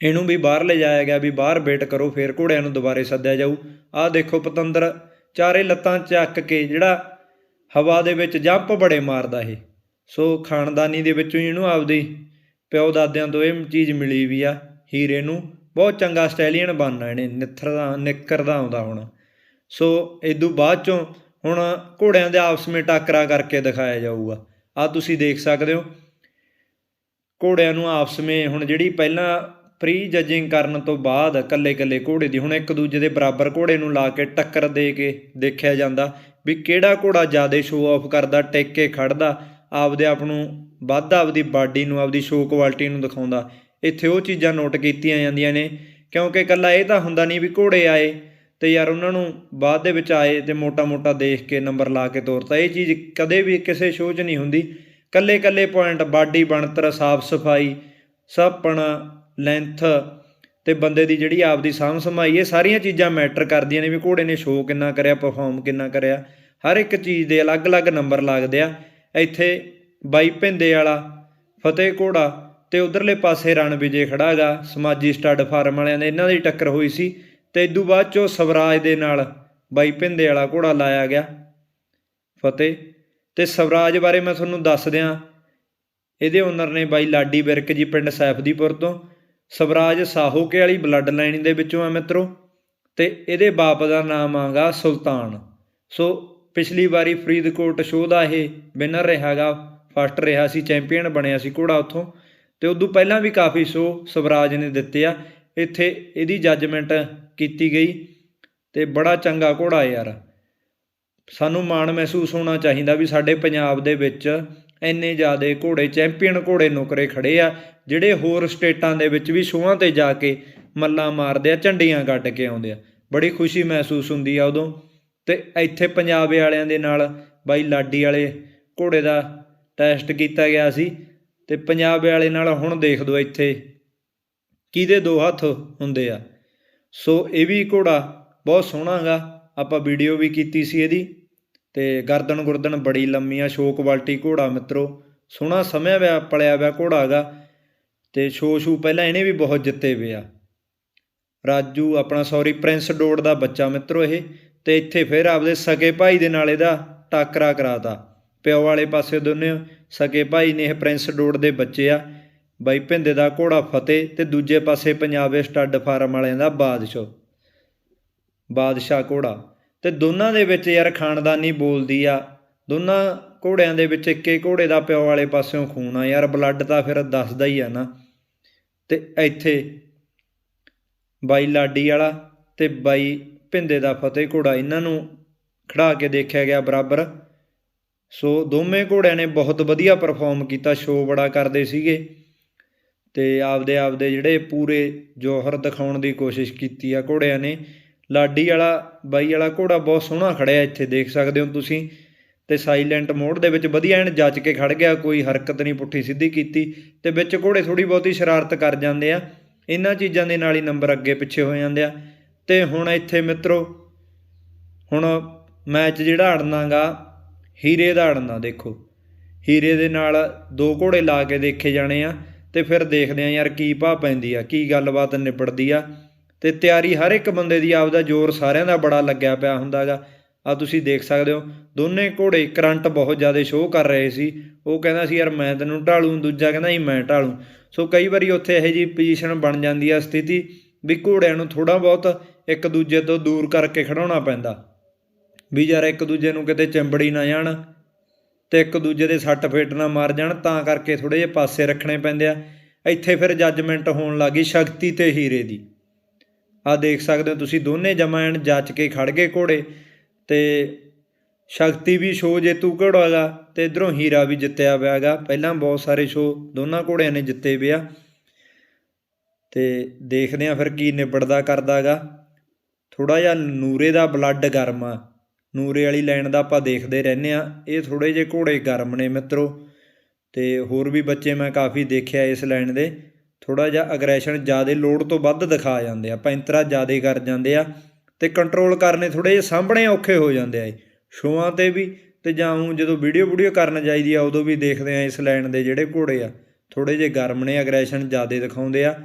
ਇਹਨੂੰ ਵੀ ਬਾਹਰ ਲਿਜਾਇਆ ਗਿਆ ਵੀ ਬਾਹਰ ਵੇਟ ਕਰੋ, ਫੇਰ ਘੋੜਿਆਂ ਨੂੰ ਦੁਬਾਰੇ ਸੱਦਿਆ ਜਾਊ। ਆਹ ਦੇਖੋ ਪਤੰਦਰ, ਚਾਰੇ ਲੱਤਾਂ ਚੱਕ ਕੇ ਜਿਹੜਾ ਹਵਾ ਦੇ ਵਿੱਚ ਜੰਪ ਬੜੇ ਮਾਰਦਾ ਇਹ। ਸੋ ਖਾਨਦਾਨੀ ਦੇ ਵਿੱਚੋਂ ਹੀ ਇਹਨੂੰ ਆਪਦੀ ਪਿਓ ਦਾਦਿਆਂ ਤੋਂ ਇਹ ਚੀਜ਼ ਮਿਲੀ ਵੀ ਆ ਹੀਰੇ ਨੂੰ। ਬਹੁਤ ਚੰਗਾ ਸਟੈਲੀਅਨ ਬਣਨਾ ਇਹਨੇ, ਨਿੱਥਰਦਾ ਨਿੱਕਰਦਾ ਆਉਂਦਾ ਹੁਣ। ਸੋ ਇਦੋਂ ਬਾਅਦ ਚੋਂ ਹੁਣ ਘੋੜਿਆਂ ਦੇ ਆਪਸ ਵਿੱਚ ਟੱਕਰਾ ਕਰਕੇ ਦਿਖਾਇਆ ਜਾਊਗਾ। ਆ ਤੁਸੀਂ ਦੇਖ ਸਕਦੇ ਹੋ। ਘੋੜਿਆਂ ਨੂੰ ਆਪਸ ਵਿੱਚ ਹੁਣ ਜਿਹੜੀ ਪਹਿਲਾਂ ਪ੍ਰੀ ਜੱਜਿੰਗ ਕਰਨ ਤੋਂ ਬਾਅਦ ਇਕੱਲੇ ਇਕੱਲੇ ਘੋੜੇ ਦੀ, ਹੁਣ ਇੱਕ ਦੂਜੇ ਦੇ ਬਰਾਬਰ ਘੋੜੇ ਨੂੰ ਲਾ ਕੇ ਟੱਕਰ ਦੇ ਕੇ ਦੇਖਿਆ ਜਾਂਦਾ ਵੀ ਕਿਹੜਾ ਘੋੜਾ ਜ਼ਿਆਦਾ ਸ਼ੋਅ ਆਫ ਕਰਦਾ, ਟਿਕ ਕੇ ਖੜਦਾ, ਆਪਦੇ ਆਪ ਨੂੰ ਵੱਧ ਆਪਦੀ ਬਾਡੀ ਨੂੰ, ਆਪਦੀ ਸ਼ੋਅ ਕੁਆਲਿਟੀ ਨੂੰ ਦਿਖਾਉਂਦਾ। ਇੱਥੇ ਉਹ ਚੀਜ਼ਾਂ ਨੋਟ ਕੀਤੀਆਂ ਜਾਂਦੀਆਂ ਨੇ ਕਿਉਂਕਿ ਇਕੱਲਾ ਇਹ ਤਾਂ ਹੁੰਦਾ ਨਹੀਂ ਵੀ ਘੋੜੇ ਆਏ ਅਤੇ ਯਾਰ ਉਹਨਾਂ ਨੂੰ ਬਾਅਦ ਦੇ ਵਿੱਚ ਆਏ ਅਤੇ ਮੋਟਾ-ਮੋਟਾ ਦੇਖ ਕੇ ਨੰਬਰ ਲਾ ਕੇ ਤੋਰਤਾ। ਇਹ ਚੀਜ਼ ਕਦੇ ਵੀ ਕਿਸੇ ਸ਼ੋਅ 'ਚ ਨਹੀਂ ਹੁੰਦੀ। ਕੱਲੇ-ਕੱਲੇ ਪੁਆਇੰਟ ਬਾਡੀ ਬਣਤਰ, ਸਾਫ਼ ਸਫ਼ਾਈ ਸਭਪਣਾ ਲੈਂਥ ਤੇ ਬੰਦੇ ਦੀ ਜਿਹੜੀ ਆਪਦੀ ਸਾਂਭ ਸੰਭਾਈ, ਇਹ ਸਾਰੀਆਂ ਚੀਜ਼ਾਂ ਮੈਟਰ ਕਰਦੀਆਂ ਨੇ ਵੀ ਘੋੜੇ ਨੇ ਸ਼ੋਅ ਕਿੰਨਾ ਕਰਿਆ ਪਰਫਾਰਮ ਕਿੰਨਾ ਕਰਿਆ। ਹਰ ਇੱਕ ਚੀਜ਼ ਦੇ ਅਲੱਗ-ਅਲੱਗ ਨੰਬਰ ਲੱਗਦੇ ਆ। ਇੱਥੇ ਬਾਈ ਭਿੰਦੇ ਵਾਲਾ, ਫਤਿਹ ਘੋੜਾ ਤੇ ਉਧਰਲੇ ਪਾਸੇ ਰਣ ਵਿਜੇ ਖੜਾਗਾ, ਸਮਾਜੀ ਸਟੱਡ ਫਾਰਮ ਵਾਲਿਆਂ ਦੇ, ਇਹਨਾਂ ਦੀ ਟੱਕਰ ਹੋਈ ਸੀ। ਤੇ ਇਦੋਂ ਬਾਅਦ ਚੋਂ ਸਵਰਾਜ ਦੇ ਨਾਲ ਬਾਈ ਭਿੰਦੇ ਵਾਲਾ ਘੋੜਾ ਲਾਇਆ ਗਿਆ। ਫਤਿਹ। ਤੇ ਸਵਰਾਜ ਬਾਰੇ ਮੈਂ ਤੁਹਾਨੂੰ ਦੱਸ ਦਿਆਂ, ਇਹਦੇ ਓਨਰ ਨੇ ਬਾਈ ਲਾਡੀ ਵਿਰਕ ਜੀ ਪਿੰਡ ਸੈਫਦੀਪੁਰ ਤੋਂ ਸਵਰਾਜ ਸਾਹੋਕੇ ਵਾਲੀ ਬਲੱਡ ਲਾਈਨ ਦੇ ਵਿੱਚੋਂ ਆ ਮਿੱਤਰੋ, ਤੇ ਇਹਦੇ ਬਾਪ ਦਾ ਨਾਮ ਆਗਾ ਸੁਲਤਾਨ। ਸੋ ਪਿਛਲੀ ਵਾਰੀ ਫਰੀਦਕੋਟ ਸ਼ੋਅ ਦਾ ਇਹ ਵਿਨਰ ਰਿਹਾਗਾ ਫਸਟ ਰਿਹਾ ਸੀ ਚੈਂਪੀਅਨ ਬਣਿਆ ਸੀ ਘੋੜਾ ਉੱਥੋਂ, ਤੇ ਉਦੋਂ ਪਹਿਲਾਂ ਵੀ ਕਾਫੀ ਸ਼ੋਅ ਸਵਰਾਜ ਨੇ ਦਿੱਤੇ ਆ। ਇੱਥੇ ਇਹਦੀ ਜੱਜਮੈਂਟ ਕੀਤੀ ਗਈ ਤੇ ਬੜਾ ਚੰਗਾ ਘੋੜਾ ਯਾਰ। ਸਾਨੂੰ ਮਾਣ ਮਹਿਸੂਸ ਹੋਣਾ ਚਾਹੀਦਾ ਵੀ ਸਾਡੇ ਪੰਜਾਬ ਦੇ ਵਿੱਚ ਇੰਨੇ ਜ਼ਿਆਦੇ ਘੋੜੇ ਚੈਂਪੀਅਨ ਘੋੜੇ ਨੁਕਰੇ ਖੜੇ ਆ, ਜਿਹੜੇ ਹੋਰ ਸਟੇਟਾਂ ਦੇ ਵਿੱਚ ਵੀ ਸ਼ੋਆਂ ਤੇ ਜਾ ਕੇ ਮੱਲਾਂ ਮਾਰਦੇ ਆ, ਝੰਡੀਆਂ ਕੱਢ ਕੇ ਆਉਂਦੇ ਆ। ਬੜੀ ਖੁਸ਼ੀ ਮਹਿਸੂਸ ਹੁੰਦੀ ਆ ਉਦੋਂ। ਤੇ ਇੱਥੇ ਪੰਜਾਬ ਵਾਲਿਆਂ ਦੇ ਨਾਲ ਬਾਈ ਲਾਡੀ ਵਾਲੇ ਘੋੜੇ ਦਾ ਟੈਸਟ ਕੀਤਾ ਗਿਆ ਸੀ। ਤੇ ਪੰਜਾਬ ਵਾਲੇ ਨਾਲ ਹੁਣ ਦੇਖ ਦੋ ਇੱਥੇ ਕਿਹਦੇ ਦੋ ਹੱਥ ਹੁੰਦੇ ਆ? ਸੋ ਇਹ ਵੀ ਘੋੜਾ ਬਹੁਤ ਸੋਹਣਾ ਗਾ ਆਪਾਂ ਵੀਡੀਓ ਵੀ ਕੀਤੀ ਸੀ ਇਹਦੀ ਤੇ ਗਰਦਨ ਗੁਰਦਨ ਬੜੀ ਲੰਮੀ ਆ ਸ਼ੋ ਕੁਆਲਿਟੀ ਘੋੜਾ ਮਿੱਤਰੋ। ਸੋਹਣਾ ਸਮਿਆ ਵਿਆ ਪਲਿਆ ਵਿਆ ਘੋੜਾ ਗਾ ਤੇ ਸ਼ੋ ਸ਼ੂ ਪਹਿਲਾਂ ਇਹਨੇ ਵੀ ਬਹੁਤ ਜਿੱਤੇ ਵੇ ਆ। ਰਾਜੂ ਆਪਣਾ ਸੌਰੀ ਪ੍ਰਿੰਸ ਡੋੜ ਦਾ ਬੱਚਾ ਮਿੱਤਰੋ ਇਹ ਤੇ ਇੱਥੇ ਫਿਰ ਆਪਦੇ ਸਕੇ ਭਾਈ ਦੇ ਨਾਲ ਇਹਦਾ ਟਾਕਰਾ ਕਰਾਤਾ। ਪਿਓ ਵਾਲੇ ਪਾਸੇ ਦੋਨੇ ਸਕੇ ਭਾਈ ਨੇ ਇਹ ਪ੍ਰਿੰਸ ਡੋੜ ਦੇ ਬੱਚੇ ਆ। ਬਾਈ ਭਿੰਦੇ ਦਾ ਘੋੜਾ ਫਤਿਹ ਤੇ ਦੂਜੇ ਪਾਸੇ ਪੰਜਾਬ ਸਟੱਡ ਫਾਰਮ ਵਾਲਿਆਂ ਦਾ ਬਾਦਸ਼ਾਹ। ਬਾਦਸ਼ਾਹ ਘੋੜਾ। ਤੇ ਦੋਨਾਂ ਦੇ ਵਿੱਚ ਯਾਰ ਖਾਨਦਾਨੀ ਬੋਲਦੀ ਆ। ਦੋਨਾਂ ਘੋੜਿਆਂ ਦੇ ਵਿੱਚ ਇੱਕੇ ਘੋੜੇ ਦਾ ਪਿਓ ਵਾਲੇ ਪਾਸਿਓਂ ਖੂਨ ਆ। ਯਾਰ ਬਲੱਡ ਤਾਂ ਫਿਰ ਦੱਸਦਾ ਹੀ ਆ ਨਾ। ਤੇ ਇੱਥੇ ਬਾਈ ਲਾਡੀ ਵਾਲਾ ਤੇ ਬਾਈ ਭਿੰਦੇ ਦਾ ਫਤਿਹ ਘੋੜਾ। ਇਹਨਾਂ ਨੂੰ ਖੜਾ ਕੇ ਦੇਖਿਆ ਗਿਆ ਬਰਾਬਰ। ਸੋ ਦੋਵੇਂ ਘੋੜਿਆਂ ਨੇ ਬਹੁਤ ਵਧੀਆ ਪਰਫਾਰਮ ਕੀਤਾ। ਸ਼ੋਅ ਬੜਾ ਕਰਦੇ ਸੀਗੇ। ਅਤੇ ਆਪਦੇ ਆਪਦੇ ਜਿਹੜੇ ਪੂਰੇ ਜੋਹਰ ਦਿਖਾਉਣ ਦੀ ਕੋਸ਼ਿਸ਼ ਕੀਤੀ ਆ ਘੋੜਿਆਂ ਨੇ। ਲਾਡੀ ਵਾਲਾ, ਬਾਈ ਵਾਲਾ ਘੋੜਾ ਬਹੁਤ ਸੋਹਣਾ ਖੜਿਆ ਇੱਥੇ, ਦੇਖ ਸਕਦੇ ਹੋ ਤੁਸੀਂ। ਤੇ ਸਾਈਲੈਂਟ ਮੋਡ ਦੇ ਵਿੱਚ ਵਧੀਆ ਐਨ ਜੱਜ ਕੇ ਖੜ ਗਿਆ, ਕੋਈ ਹਰਕਤ ਨਹੀਂ ਪੁੱਠੀ ਸਿੱਧੀ ਕੀਤੀ। ਤੇ ਵਿੱਚ ਘੋੜੇ ਥੋੜੀ ਬਹੁਤੀ ਸ਼ਰਾਰਤ ਕਰ ਜਾਂਦੇ ਆ। ਇਹਨਾਂ ਚੀਜ਼ਾਂ ਦੇ ਨਾਲ ਹੀ ਨੰਬਰ ਅੱਗੇ ਪਿੱਛੇ ਹੋ ਜਾਂਦੇ ਆ। ਤੇ ਹੁਣ ਇੱਥੇ ਮਿੱਤਰੋ, ਹੁਣ ਮੈਚ ਜਿਹੜਾ ਅੜਨਾਗਾ ਹੀਰੇ ਦਾ ਅੜਨਾ ਦੇਖੋ। ਹੀਰੇ ਦੇ ਨਾਲ ਦੋ ਘੋੜੇ ਲਾ ਕੇ ਦੇਖੇ ਜਾਣੇ ਆ। ਤੇ ਫਿਰ ਦੇਖਦੇ ਆ ਯਾਰ ਕੀ ਭਾਅ ਪੈਂਦੀ ਆ, ਕੀ ਗੱਲਬਾਤ ਨਿਬੜਦੀ ਆ। ਤੇ ਤਿਆਰੀ ਹਰ ਇੱਕ ਬੰਦੇ ਦੀ ਆਪਦਾ ਜ਼ੋਰ ਸਾਰਿਆਂ ਦਾ ਬੜਾ ਲੱਗਿਆ ਪਿਆ ਹੁੰਦਾਗਾ ਆ ਤੁਸੀਂ ਦੇਖ ਸਕਦੇ ਹੋ, ਦੋਨੇ ਘੋੜੇ ਕਰੰਟ ਬਹੁਤ ਜ਼ਿਆਦਾ ਸ਼ੋਅ ਕਰ ਰਹੇ ਸੀ। ਉਹ ਕਹਿੰਦਾ ਸੀ, ਯਾਰ ਮੈਂ ਤੈਨੂੰ ਢਾਲੂ, ਦੂਜਾ ਕਹਿੰਦਾ ਸੀ, ਮੈਂ ਢਾਲੂ। ਸੋ ਕਈ ਵਾਰੀ ਉੱਥੇ ਇਹੋ ਜੀ ਪੋਜੀਸ਼ਨ ਬਣ ਜਾਂਦੀ ਆ ਸਥਿਤੀ ਵੀ ਘੋੜਿਆਂ ਨੂੰ ਥੋੜਾ ਬਹੁਤ ਇੱਕ ਦੂਜੇ ਤੋਂ ਦੂਰ ਕਰਕੇ ਖੜਾਉਣਾ ਪੈਂਦਾ। ਵੀ ਯਾਰ ਇੱਕ ਦੂਜੇ ਨੂੰ ਕਿਤੇ ਚਿੰਬੜੀ ਨਾ ਜਾਣ। ਤੇ ਇੱਕ ਦੂਜੇ ਦੇ ਸੱਟ ਫੇਟ ਨਾ ਮਾਰ ਜਾਣ, ਤਾਂ ਕਰਕੇ ਥੋੜੇ ਜਿਹੇ ਪਾਸੇ ਰੱਖਣੇ ਪੈਂਦੇ ਆ। ਇੱਥੇ ਫਿਰ ਜੱਜਮੈਂਟ ਹੋਣ ਲੱਗੀ ਸ਼ਕਤੀ ਤੇ ਹੀਰੇ ਦੀ। ਆ ਦੇਖ ਸਕਦੇ ਹੋ ਤੁਸੀਂ, ਦੋਨੇ ਜਮਾਇਣ ਜੱਜ ਕੇ ਖੜ ਗਏ ਘੋੜੇ, ਤੇ ਸ਼ਕਤੀ ਵੀ ਸ਼ੋ ਜੇਤੂ ਘੋੜਾ ਗਾ ਤੇ ਇਧਰੋਂ ਹੀਰਾ ਵੀ ਜਿੱਤਿਆ ਹੋਇਆ ਗਾ ਪਹਿਲਾਂ ਬਹੁਤ ਸਾਰੇ ਸ਼ੋ ਦੋਨਾਂ ਘੋੜਿਆਂ ਨੇ ਜਿੱਤੇ ਵੇ ਆ। ਤੇ ਦੇਖਦੇ ਆ ਫਿਰ ਕੀ ਨਿਬੜਦਾ ਕਰਦਾਗਾ ਥੋੜਾ ਜਿਹਾ ਨੂਰੇ ਦਾ ਬਲੱਡ ਗਰਮ ਆ। ਨੂਰੇ ਵਾਲੀ ਲਾਈਨ ਦਾ ਆਪਾਂ ਦੇਖਦੇ ਰਹਿੰਦੇ ਆ ਇਹ ਥੋੜੇ ਜਿਹੇ ਘੋੜੇ ਗਰਮ ਨੇ ਮਿੱਤਰੋ। ਤੇ ਹੋਰ ਵੀ ਬੱਚੇ ਮੈਂ ਕਾਫੀ ਦੇਖਿਆ ਇਸ ਲਾਈਨ ਦੇ। ਥੋੜਾ ਜਿਹਾ ਅਗਰੈਸ਼ਨ ਜ਼ਿਆਦਾ ਲੋਡ ਤੋਂ ਵੱਧ ਦਿਖਾ ਜਾਂਦੇ ਆ। ਪੈਂਤਰਾ ਜ਼ਿਆਦਾ ਕਰ ਜਾਂਦੇ ਆ ਤੇ ਕੰਟਰੋਲ ਕਰਨੇ ਥੋੜੇ ਜਿਹੇ ਸਾਹਮਣੇ ਔਖੇ ਹੋ ਜਾਂਦੇ ਆ ਇਹ। ਸ਼ੋਆਂ ਤੇ ਵੀ ਤੇ ਜਾਂ ਊਂ ਜਦੋਂ ਵੀਡੀਓ ਵੀਡੀਓ ਕਰਨ ਜਾਈਦੀ ਆ, ਉਦੋਂ ਵੀ ਦੇਖਦੇ ਆ ਇਸ ਲਾਈਨ ਦੇ ਜਿਹੜੇ ਘੋੜੇ ਆ। ਥੋੜੇ ਜਿਹੇ ਗਰਮ ਨੇ ਅਗਰੈਸ਼ਨ ਜ਼ਿਆਦਾ ਦਿਖਾਉਂਦੇ ਆ।